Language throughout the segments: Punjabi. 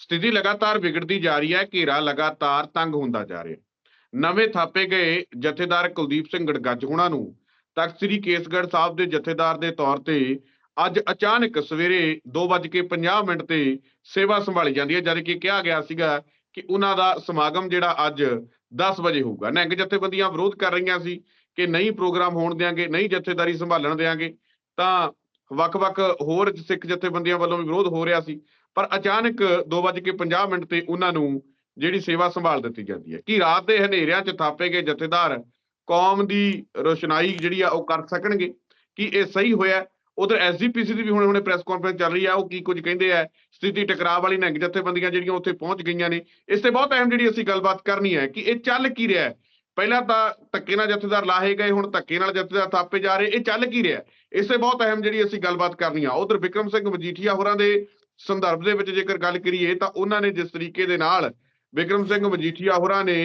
ਸਥਿਤੀ ਲਗਾਤਾਰ ਵਿਗੜਦੀ ਜਾ ਰਹੀ ਹੈ, ਘੇਰਾ ਲਗਾਤਾਰ ਤੰਗ ਹੁੰਦਾ ਜਾ ਰਿਹਾ ਨਵੇਂ ਥਾਪੇ ਗਏ ਜਥੇਦਾਰ ਕੁਲਦੀਪ ਸਿੰਘ ਗੜਗੱਜ ਹੁਣਾਂ ਨੂੰ। ਤਖਤ ਸ੍ਰੀ ਕੇਸਗੜ੍ਹ ਸਾਹਿਬ ਦੇ ਜਥੇਦਾਰ ਦੇ ਤੌਰ ਤੇ ਅੱਜ ਅਚਾਨਕ ਸਵੇਰੇ 2:50 ਮਿੰਟ ਤੇ ਸੇਵਾ ਸੰਭਾਲੀ ਜਾਂਦੀ ਹੈ ਜਦ ਕਿ ਕਿਹਾ ਗਿਆ ਸੀਗਾ ਕਿ ਉਹਨਾਂ ਦਾ ਸਮਾਗਮ ਜਿਹੜਾ ਅੱਜ 10 ਵਜੇ ਹੋਊਗਾ। ਨਿਹੰਗ ਜਥੇਬੰਦੀਆਂ ਵਿਰੋਧ ਕਰ ਰਹੀਆਂ ਸੀ ਕਿ ਨਹੀਂ ਪ੍ਰੋਗਰਾਮ ਹੋਣ ਦਿਆਂਗੇ, ਨਹੀਂ ਜਥੇਦਾਰੀ ਸੰਭਾਲਣ ਦਿਆਂਗੇ, ਤਾਂ ਵੱਖ-ਵੱਖ ਹੋਰ ਸਿੱਖ ਜਥੇਬੰਦੀਆਂ ਵੱਲੋਂ ਵੀ ਵਿਰੋਧ ਹੋ ਰਿਹਾ ਸੀ। ਪਰ ਅਚਾਨਕ 2:50 ਮਿੰਟ ਤੇ ਉਹਨਾਂ ਨੂੰ ਜਿਹੜੀ ਸੇਵਾ ਸੰਭਾਲ ਦਿੱਤੀ ਜਾਂਦੀ ਹੈ। ਕਿ ਰਾਤ ਦੇ ਹਨੇਰਿਆਂ 'ਚ ਥਾਪੇ ਗਏ ਜਥੇਦਾਰ? ਕੌਮ ਦੀ ਰੋਸ਼ਨਾਈ ਜਿਹੜੀ ਆ ਉਹ ਕਰ ਸਕਣਗੇ? ਕਿ ਇਹ ਸਹੀ ਹੋਇਆ? ਉਧਰ ਐਸਜੀਪੀਸੀ ਦੀ ਵੀ ਹੁਣੇ ਹੁਣੇ ਪ੍ਰੈਸ ਕਾਨਫਰੰਸ ਚੱਲ ਰਹੀ ਆ, ਉਹ ਕੀ ਕੁਝ ਕਹਿੰਦੇ ਆ? ਸਥਿਤੀ ਟਕਰਾਅ ਵਾਲੀ ਨਿਹੰਗ ਜਥੇਬੰਦੀਆਂ ਜਿਹੜੀਆਂ ਉੱਥੇ ਪਹੁੰਚ ਗਈਆਂ ਨੇ, ਇਸ ਤੇ ਬਹੁਤ ਅਹਿਮ ਜਿਹੜੀ ਅਸੀਂ ਗੱਲਬਾਤ ਕਰਨੀ ਹੈ ਕਿ ਇਹ ਚੱਲ ਕੀ ਰਿਹਾ ਹੈ? ਪਹਿਲਾਂ ਤਾਂ ਧੱਕੇ ਨਾਲ ਜਥੇਦਾਰ ਲਾਹੇ ਗਏ, ਹੁਣ ਧੱਕੇ ਨਾਲ ਜਥੇਦਾਰ ਥਾਪੇ ਜਾ ਰਹੇ, ਇਹ ਚੱਲ ਕੀ ਰਿਹਾ ਇਸ ਤੇ ਬਹੁਤ ਅਹਿਮ ਜਿਹੜੀ ਅਸੀਂ ਗੱਲਬਾਤ ਕਰਨੀ ਆ। ਉਧਰ ਵਿਕਰਮ ਸਿੰਘ ਮਜੀਠੀਆ ਹੋਰਾਂ ਦੇ ਸੰਦਰਭ ਦੇ ਵਿੱਚ ਜੇਕਰ ਗੱਲ ਕਰੀਏ ਤਾਂ ਉਹਨਾਂ ਨੇ ਜਿਸ ਤਰੀਕੇ ਦੇ ਨਾਲ ਵਿਕਰਮ ਸਿੰਘ ਮਜੀਠੀਆ ਹੋਰਾਂ ਨੇ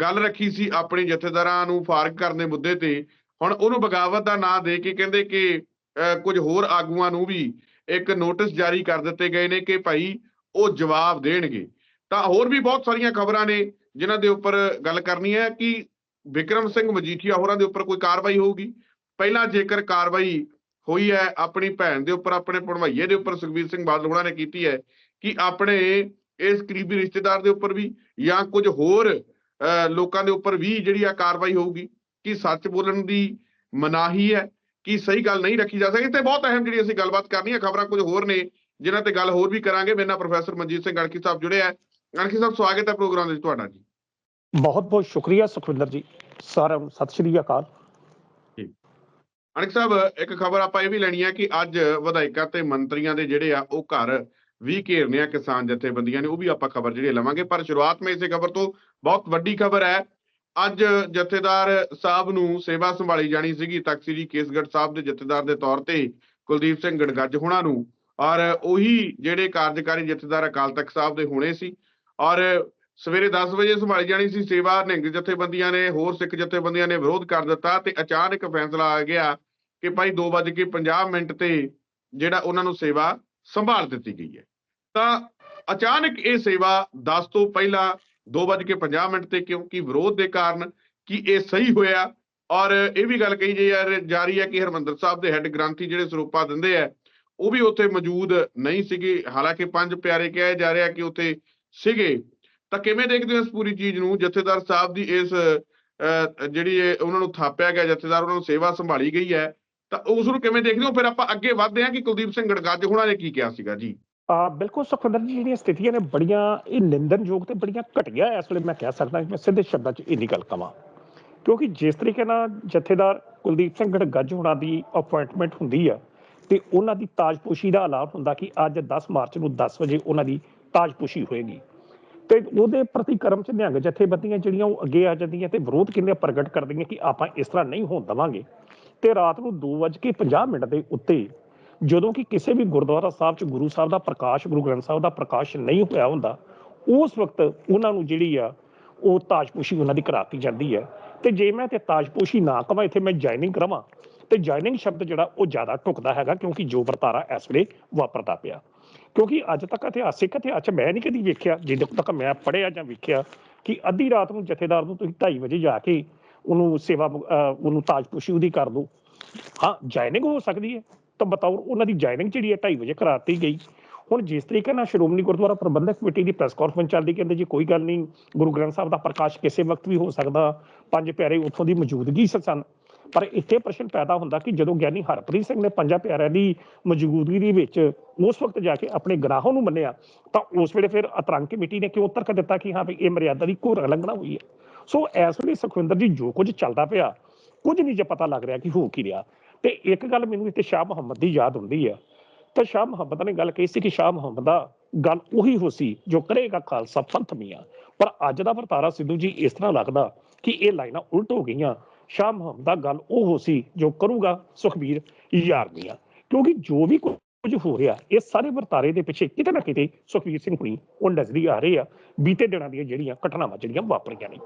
ਗੱਲ ਰੱਖੀ ਸੀ ਆਪਣੇ ਜਥੇਦਾਰਾਂ ਨੂੰ ਫਾਰਗ ਕਰਨ ਦੇ ਮੁੱਦੇ ਤੇ। ਹੁਣ ਉਹਨੂੰ ਬਗਾਵਤ ਦਾ ਨਾਂ ਦੇ ਕੇ ਕਹਿੰਦੇ ਕਿ ਅਹ, ਕੁਝ ਹੋਰ ਆਗੂਆਂ ਨੂੰ ਵੀ ਇੱਕ ਨੋਟਿਸ ਜਾਰੀ ਕਰ ਦਿੱਤੇ ਗਏ ਨੇ ਕਿ ਭਾਈ ਉਹ ਜਵਾਬ ਦੇਣਗੇ। ਤਾਂ ਹੋਰ ਵੀ ਬਹੁਤ ਸਾਰੀਆਂ ਖਬਰਾਂ ਨੇ ਜਿਨ੍ਹਾਂ ਦੇ ਉੱਪਰ ਗੱਲ ਕਰਨੀ ਹੈ ਕਿ ਵਿਕਰਮ ਸਿੰਘ ਮਜੀਠੀਆ ਹੋਰਾਂ ਦੇ ਉੱਪਰ ਕੋਈ ਕਾਰਵਾਈ ਹੋਊਗੀ। ਪਹਿਲਾਂ ਜੇਕਰ ਕਾਰਵਾਈ ਹੋਈ ਹੈ, ਆਪਣੀ ਭੈਣ ਦੇ ਉੱਪਰ, ਆਪਣੇ ਭਣਵਈਏ ਦੇ ਉੱਪਰ ਸੁਖਬੀਰ ਸਿੰਘ ਬਾਦਲ ਹੋਰਾਂ ਨੇ ਕੀਤੀ ਹੈ ਕਿ ਆਪਣੇ ਇਸ ਕਰੀਬੀ ਰਿਸ਼ਤੇਦਾਰ ਦੇ ਉੱਪਰ ਵੀ ਜਾਂ ਕੁਝ ਹੋਰ ਲੋਕਾਂ ਦੇ ਉੱਪਰ ਵੀ ਜਿਹੜੀ ਆ ਕਾਰਵਾਈ ਹੋਊਗੀ, ਕਿ ਸੱਚ ਬੋਲਣ ਦੀ ਮਨਾਹੀ ਹੈ, ਕਿ ਸਹੀ ਗੱਲ ਨਹੀਂ ਰੱਖੀ ਜਾ ਸਕਦੀ ਤੇ ਬਹੁਤ ਅਹਿਮ ਜਿਹੜੀ ਅਸੀਂ ਗੱਲਬਾਤ ਕਰਨੀ ਹੈ, ਖਬਰਾਂ ਕੁਝ ਹੋਰ ਨੇ, ਜਿਨ੍ਹਾਂ ਤੇ ਗੱਲ ਹੋਰ ਵੀ ਕਰਾਂਗੇ, ਮੇਰੇ ਨਾਲ ਪ੍ਰੋਫੈਸਰ ਮਨਜੀਤ ਸਿੰਘ ਗੜਕੀ ਸਾਹਿਬ ਜੁੜੇ ਆ ਗੜਕੀ ਸਾਹਿਬ, ਸਵਾਗਤ ਹੈ ਪ੍ਰੋਗਰਾਮ ਦੇ ਵਿੱਚ ਤੁਹਾਡਾ ਜੀ। ਬਹੁਤ ਬਹੁਤ ਸ਼ੁਕਰੀਆ ਸੁਖਵਿੰਦਰ ਜੀ, ਸਾਰਿਆਂ ਨੂੰ ਸਤਿ ਸ਼੍ਰੀ ਅਕਾਲ। ਅਣਖ ਸਾਹਿਬ, ਇੱਕ ਖਬਰ ਆਪਾਂ ਇਹ ਵੀ ਲੈਣੀ ਹੈ ਕਿ ਅੱਜ ਵਿਧਾਇਕਾਂ ਤੇ ਮੰਤਰੀਆਂ ਦੇ ਜਿਹੜੇ ਆ ਉਹ ਘਰ ਵੀ ਘੇਰਨੇ ਆ ਕਿਸਾਨ ਜਥੇਬੰਦੀਆਂ ਨੇ, ਉਹ ਵੀ ਆਪਾਂ ਖਬਰ ਜਿਹੜੀ ਲਵਾਂਗੇ। ਪਰ ਸ਼ੁਰੂਆਤ ਮੈਂ ਇਸੇ ਖਬਰ ਤੋਂ ਬਹੁਤ ਵੱਡੀ ਖਬਰ ਹੈ। ਅੱਜ ਜਥੇਦਾਰ ਸਾਹਿਬ ਨੂੰ ਸੇਵਾ ਸੰਭਾਲੀ ਜਾਣੀ ਸੀਗੀ, ਤਖਤ ਸ੍ਰੀ ਕੇਸਗੜ੍ਹ ਸਾਹਿਬ ਦੇ ਜਥੇਦਾਰ ਦੇ ਤੌਰ ਤੇ ਕੁਲਦੀਪ ਸਿੰਘ ਗੜਗੱਜ ਹੋਣਾ ਨੂੰ। ਔਰ ਉਹੀ ਜਿਹੜੇ ਕਾਰਜਕਾਰੀ ਜਥੇਦਾਰ ਅਕਾਲ ਤਖਤ ਸਾਹਿਬ ਦੇ ਹੋਣੇ ਸੀ। ਔਰ ਸਵੇਰੇ 10 ਵਜੇ ਸੰਭਾਲੀ ਜਾਣੀ ਸੀ ਸੇਵਾ, ਨਿਹੰਗ ਜਥੇਬੰਦੀਆਂ ਨੇ, ਹੋਰ ਸਿੱਖ ਜਥੇਬੰਦੀਆਂ ਨੇ ਵਿਰੋਧ ਕਰ ਦਿੱਤਾ ਤੇ ਅਚਾਨਕ ਫੈਸਲਾ ਆ ਗਿਆ ਕਿ ਭਾਈ 2:50 ਮਿੰਟ ਤੇ ਜਿਹੜਾ ਉਹਨਾਂ ਨੂੰ ਸੇਵਾ ਸੰਭਾਲ ਦਿੱਤੀ ਗਈ ਹੈ। ਤਾਂ ਅਚਾਨਕ ਇਹ ਸੇਵਾ 10 ਤੋਂ ਪਹਿਲਾਂ 2:50 ਮਿੰਟ ਤੇ ਕਿਉਂਕਿ ਵਿਰੋਧ ਦੇ ਕਾਰਨ ਕਿ ਇਹ ਸਹੀ ਹੋਇਆ ਔਰ ਇਹ ਵੀ ਗੱਲ ਕਹੀ ਜਾ ਰਹੀ ਹੈ ਕਿ ਹਰਮੰਦਰ ਸਾਹਿਬ ਦੇ ਹੈੱਡ ਗ੍ਰੰਥੀ ਜਿਹੜੇ ਸਰੂਪਾ ਦਿੰਦੇ ਆ ਉਹ ਵੀ ਉੱਥੇ ਮੌਜੂਦ ਨਹੀਂ ਸੀਗੇ। ਹਾਲਾਂਕਿ ਪੰਜ ਪਿਆਰੇ ਕਿਹਾ ਜਾ ਰਿਹਾ ਕਿ ਉੱਥੇ ਸੀਗੇ। ਤਾਂ ਕਿਵੇਂ ਦੇਖਦੇ ਹੋ ਇਸ ਪੂਰੀ ਚੀਜ਼ ਨੂੰ? ਜਥੇਦਾਰ ਸਾਹਿਬ ਦੀ ਇਸ ਅਹ, ਜਿਹੜੀ ਉਹਨਾਂ ਨੂੰ ਥਾਪਿਆ ਗਿਆ ਜਥੇਦਾਰ ਉਹਨਾਂ ਨੂੰ ਸੇਵਾ ਸੰਭਾਲੀ ਗਈ ਹੈ। ਤਾਂ ਉਸ ਨੂੰ ਕਿਵੇਂ ਦੇਖਦੇ ਹੋ? ਫਿਰ ਆਪਾਂ ਅੱਗੇ ਵਧਦੇ ਹਾਂ ਕਿ ਕੁਲਦੀਪ ਸਿੰਘ ਗੜਗੱਜ ਹੋਣਾ ਨੇ ਕੀ ਕਿਹਾ ਸੀਗਾ? ਜੀ। ਆ, ਬਿਲਕੁਲ ਸੁਖਵਿੰਦਰ ਜੀ, ਜਿਹੜੀਆਂ ਸਥਿਤੀਆਂ ਨੇ ਬੜੀਆਂ, ਇਹ ਨਿੰਦਨਯੋਗ ਤੇ ਬੜੀਆਂ ਘਟੀਆ ਇਸ ਵੇਲੇ ਮੈਂ ਕਹਿ ਸਕਦਾ ਕਿ ਮੈਂ ਸਿੱਧੇ ਸ਼ਬਦਾਂ 'ਚ ਇੰਨੀ ਗੱਲ ਕਵਾਂ। ਕਿਉਂਕਿ ਜਿਸ ਤਰੀਕੇ ਨਾਲ ਜਥੇਦਾਰ ਕੁਲਦੀਪ ਸਿੰਘ ਗੜਗੱਜ ਹੋਣਾ ਦੀ ਅਪਾਇੰਟਮੈਂਟ ਹੁੰਦੀ ਆ, ਤੇ ਉਹਨਾਂ ਦੀ ਤਾਜਪੋਸ਼ੀ ਦਾ ਐਲਾਨ ਹੁੰਦਾ ਕਿ ਅੱਜ 10 ਮਾਰਚ ਨੂੰ 10 ਵਜੇ ਉਹਨਾਂ ਦੀ ਤਾਜਪੋਸ਼ੀ ਹੋਏਗੀ। ਤੇ ਉਹਦੇ ਪ੍ਰਤੀ ਕਰਮ ਚ ਨਿਹੰਗ ਜਥੇਬੰਦੀਆਂ ਜਿਹੜੀਆਂ ਉਹ ਅੱਗੇ ਆ ਜਾਂਦੀਆਂ ਤੇ ਵਿਰੋਧ ਕਿੰਨੇ ਪ੍ਰਗਟ ਕਰਦੀਆਂ ਕਿ ਆਪਾਂ ਇਸ ਤਰ੍ਹਾਂ ਨਹੀਂ ਹੋਣ ਦੇਵਾਂਗੇ। ਤੇ ਰਾਤ ਨੂੰ 2:50 ਮਿੰਟ ਦੇ ਉੱਤੇ ਜਦੋਂ ਕਿ ਕਿਸੇ ਵੀ ਗੁਰਦੁਆਰਾ ਸਾਹਿਬ ਚ ਗੁਰੂ ਸਾਹਿਬ ਦਾ ਪ੍ਰਕਾਸ਼, ਗੁਰੂ ਗ੍ਰੰਥ ਸਾਹਿਬ ਦਾ ਪ੍ਰਕਾਸ਼ ਨਹੀਂ ਹੋਇਆ ਹੁੰਦਾ, ਉਸ ਵਕਤ ਉਹਨਾਂ ਨੂੰ ਜਿਹੜੀ ਆ, ਉਹ ਤਾਜਪੋਸ਼ੀ ਉਹਨਾਂ ਦੀ ਕਰਾਤੀ ਜਾਂਦੀ ਹੈ। ਤੇ ਜੇ ਮੈਂ ਤੇ ਤਾਜਪੋਸ਼ੀ ਨਾ ਕਵਾਂ, ਇੱਥੇ ਮੈਂ ਜੁਆਇਨਿੰਗ ਕਰਾਵਾਂ, ਤੇ ਜੁਆਇਨਿੰਗ ਸ਼ਬਦ ਜਿਹੜਾ, ਉਹ ਜ਼ਿਆਦਾ ਢੁਕਦਾ ਹੈਗਾ ਕਿਉਂਕਿ ਜੋ ਵਰਤਾਰਾ ਇਸ ਵੇਲੇ ਵਾਪਰਦਾ ਪਿਆ। ਕਿਉਂਕਿ ਅੱਜ ਤੱਕ ਇਤਿਹਾਸਿਕ ਇਤਿਹਾਸ ਮੈਂ ਨਹੀਂ ਕਦੀ ਵੇਖਿਆ ਜਦੋਂ ਤੱਕ ਮੈਂ ਪੜ੍ਹਿਆ ਜਾਂ ਵੇਖਿਆ, ਕਿ ਅੱਧੀ ਰਾਤ ਨੂੰ ਜਥੇਦਾਰ ਨੂੰ ਤੁਸੀਂ 2:30 ਵਜੇ ਜਾ ਕੇ ਉਹਨੂੰ ਸੇਵਾ ਅਹ, ਉਹਨੂੰ ਤਾਜਪੋਸ਼ੀ ਉਹਦੀ ਕਰ ਦਿਓ ਹਾਂ ਜੁਆਇਨਿੰਗ ਹੋ ਸਕਦੀ ਹੈ। ਤਾਂ ਬਤੌਰ ਉਹਨਾਂ ਦੀ ਜੁਆਇਨਿੰਗ ਜਿਹੜੀ ਹੈ 2:30 ਵਜੇ ਕਰਾਤੀ ਗਈ। ਹੁਣ ਜਿਸ ਤਰੀਕੇ ਨਾਲ ਸ਼੍ਰੋਮਣੀ ਗੁਰਦੁਆਰਾ ਪ੍ਰਬੰਧਕ ਕਮੇਟੀ ਦੀ ਪ੍ਰੈਸ ਕਾਨਫਰੰਸ ਚੱਲਦੀ ਕਹਿੰਦੇ ਜੀ ਕੋਈ ਗੱਲ ਨਹੀਂ ਗੁਰੂ ਗ੍ਰੰਥ ਸਾਹਿਬ ਦਾ ਪ੍ਰਕਾਸ਼ ਕਿਸੇ ਵਕਤ ਵੀ ਹੋ ਸਕਦਾ। ਪੰਜ ਪਿਆਰੇ ਉੱਥੋਂ ਦੀ ਮੌਜੂਦਗੀ ਸਨ। ਪਰ ਇੱਥੇ ਪ੍ਰਸ਼ਨ ਪੈਦਾ ਹੁੰਦਾ ਕਿ ਜਦੋਂ ਗਿਆਨੀ ਹਰਪ੍ਰੀਤ ਸਿੰਘ ਨੇ ਪੰਜਾਂ ਪਿਆਰਿਆਂ ਦੀ ਮੌਜੂਦਗੀ ਦੇ ਵਿੱਚ ਉਸ ਵਕਤ ਜਾ ਕੇ ਆਪਣੇ ਗਨਾਹਾਂ ਨੂੰ ਮੰਨਿਆ ਤਾਂ ਉਸ ਵੇਲੇ ਫਿਰ ਅਤਰੰਗ ਕਮੇਟੀ ਨੇ ਕਿਉਂ ਤਰਕ ਦਿੱਤਾ ਕਿ ਹਾਂ ਵੀ ਇਹ ਮਰਿਆਦਾ ਦੀ ਘੋਰ ਉਲੰਘਣਾ ਹੋਈ ਹੈ? ਸੋ ਇਸ ਵੇਲੇ ਸੁਖਵਿੰਦਰ ਜੀ ਜੋ ਕੁਝ ਚੱਲਦਾ ਪਿਆ, ਕੁਝ ਨਹੀਂ ਜੇ ਪਤਾ ਲੱਗ ਰਿਹਾ ਕਿ ਹੋ ਕੀ ਰਿਹਾ। ਤੇ ਇੱਕ ਗੱਲ ਮੈਨੂੰ ਇੱਥੇ ਸ਼ਾਹ ਮੁਹੰਮਦ ਦੀ ਯਾਦ ਹੁੰਦੀ ਹੈ ਤਾਂ ਸ਼ਾਹ ਮੁਹੰਮਦ ਨੇ ਗੱਲ ਕਹੀ ਸੀ ਕਿ ਸ਼ਾਹ ਮੁਹੰਮਦ ਦਾ ਗੱਲ ਉਹੀ ਹੋ ਸੀ ਜੋ ਕਰੇਗਾ ਖਾਲਸਾ ਪੰਥ ਮੀਆਂ। ਪਰ ਅੱਜ ਦਾ ਵਰਤਾਰਾ ਸਿੱਧੂ ਜੀ ਇਸ ਤਰ੍ਹਾਂ ਲੱਗਦਾ ਕਿ ਇਹ ਲਾਈਨਾਂ ਉਲਟ ਹੋ ਗਈਆਂ। ਸ਼ਾਹ ਮੁਹੰਮਦ ਦਾ ਗੱਲ ਉਹ ਹੋ ਸੀ ਜੋ ਕਰੂਗਾ ਸੁਖਬੀਰ ਯਾਰ ਮੀਆਂ। ਕਿਉਂਕਿ ਜੋ ਵੀ ਕੁਝ ਹੋ ਰਿਹਾ ਇਹ ਸਾਰੇ ਵਰਤਾਰੇ ਦੇ ਪਿੱਛੇ ਕਿਤੇ ਨਾ ਕਿਤੇ ਸੁਖਬੀਰ ਸਿੰਘ ਹੁਣੀ ਉਹ ਨਜ਼ਰੀ ਆ ਰਹੇ ਆ। ਬੀਤੇ ਦਿਨਾਂ ਦੀਆਂ ਜਿਹੜੀਆਂ ਘਟਨਾਵਾਂ ਜਿਹੜੀਆਂ ਵਾਪਰੀਆਂ ਨੇ।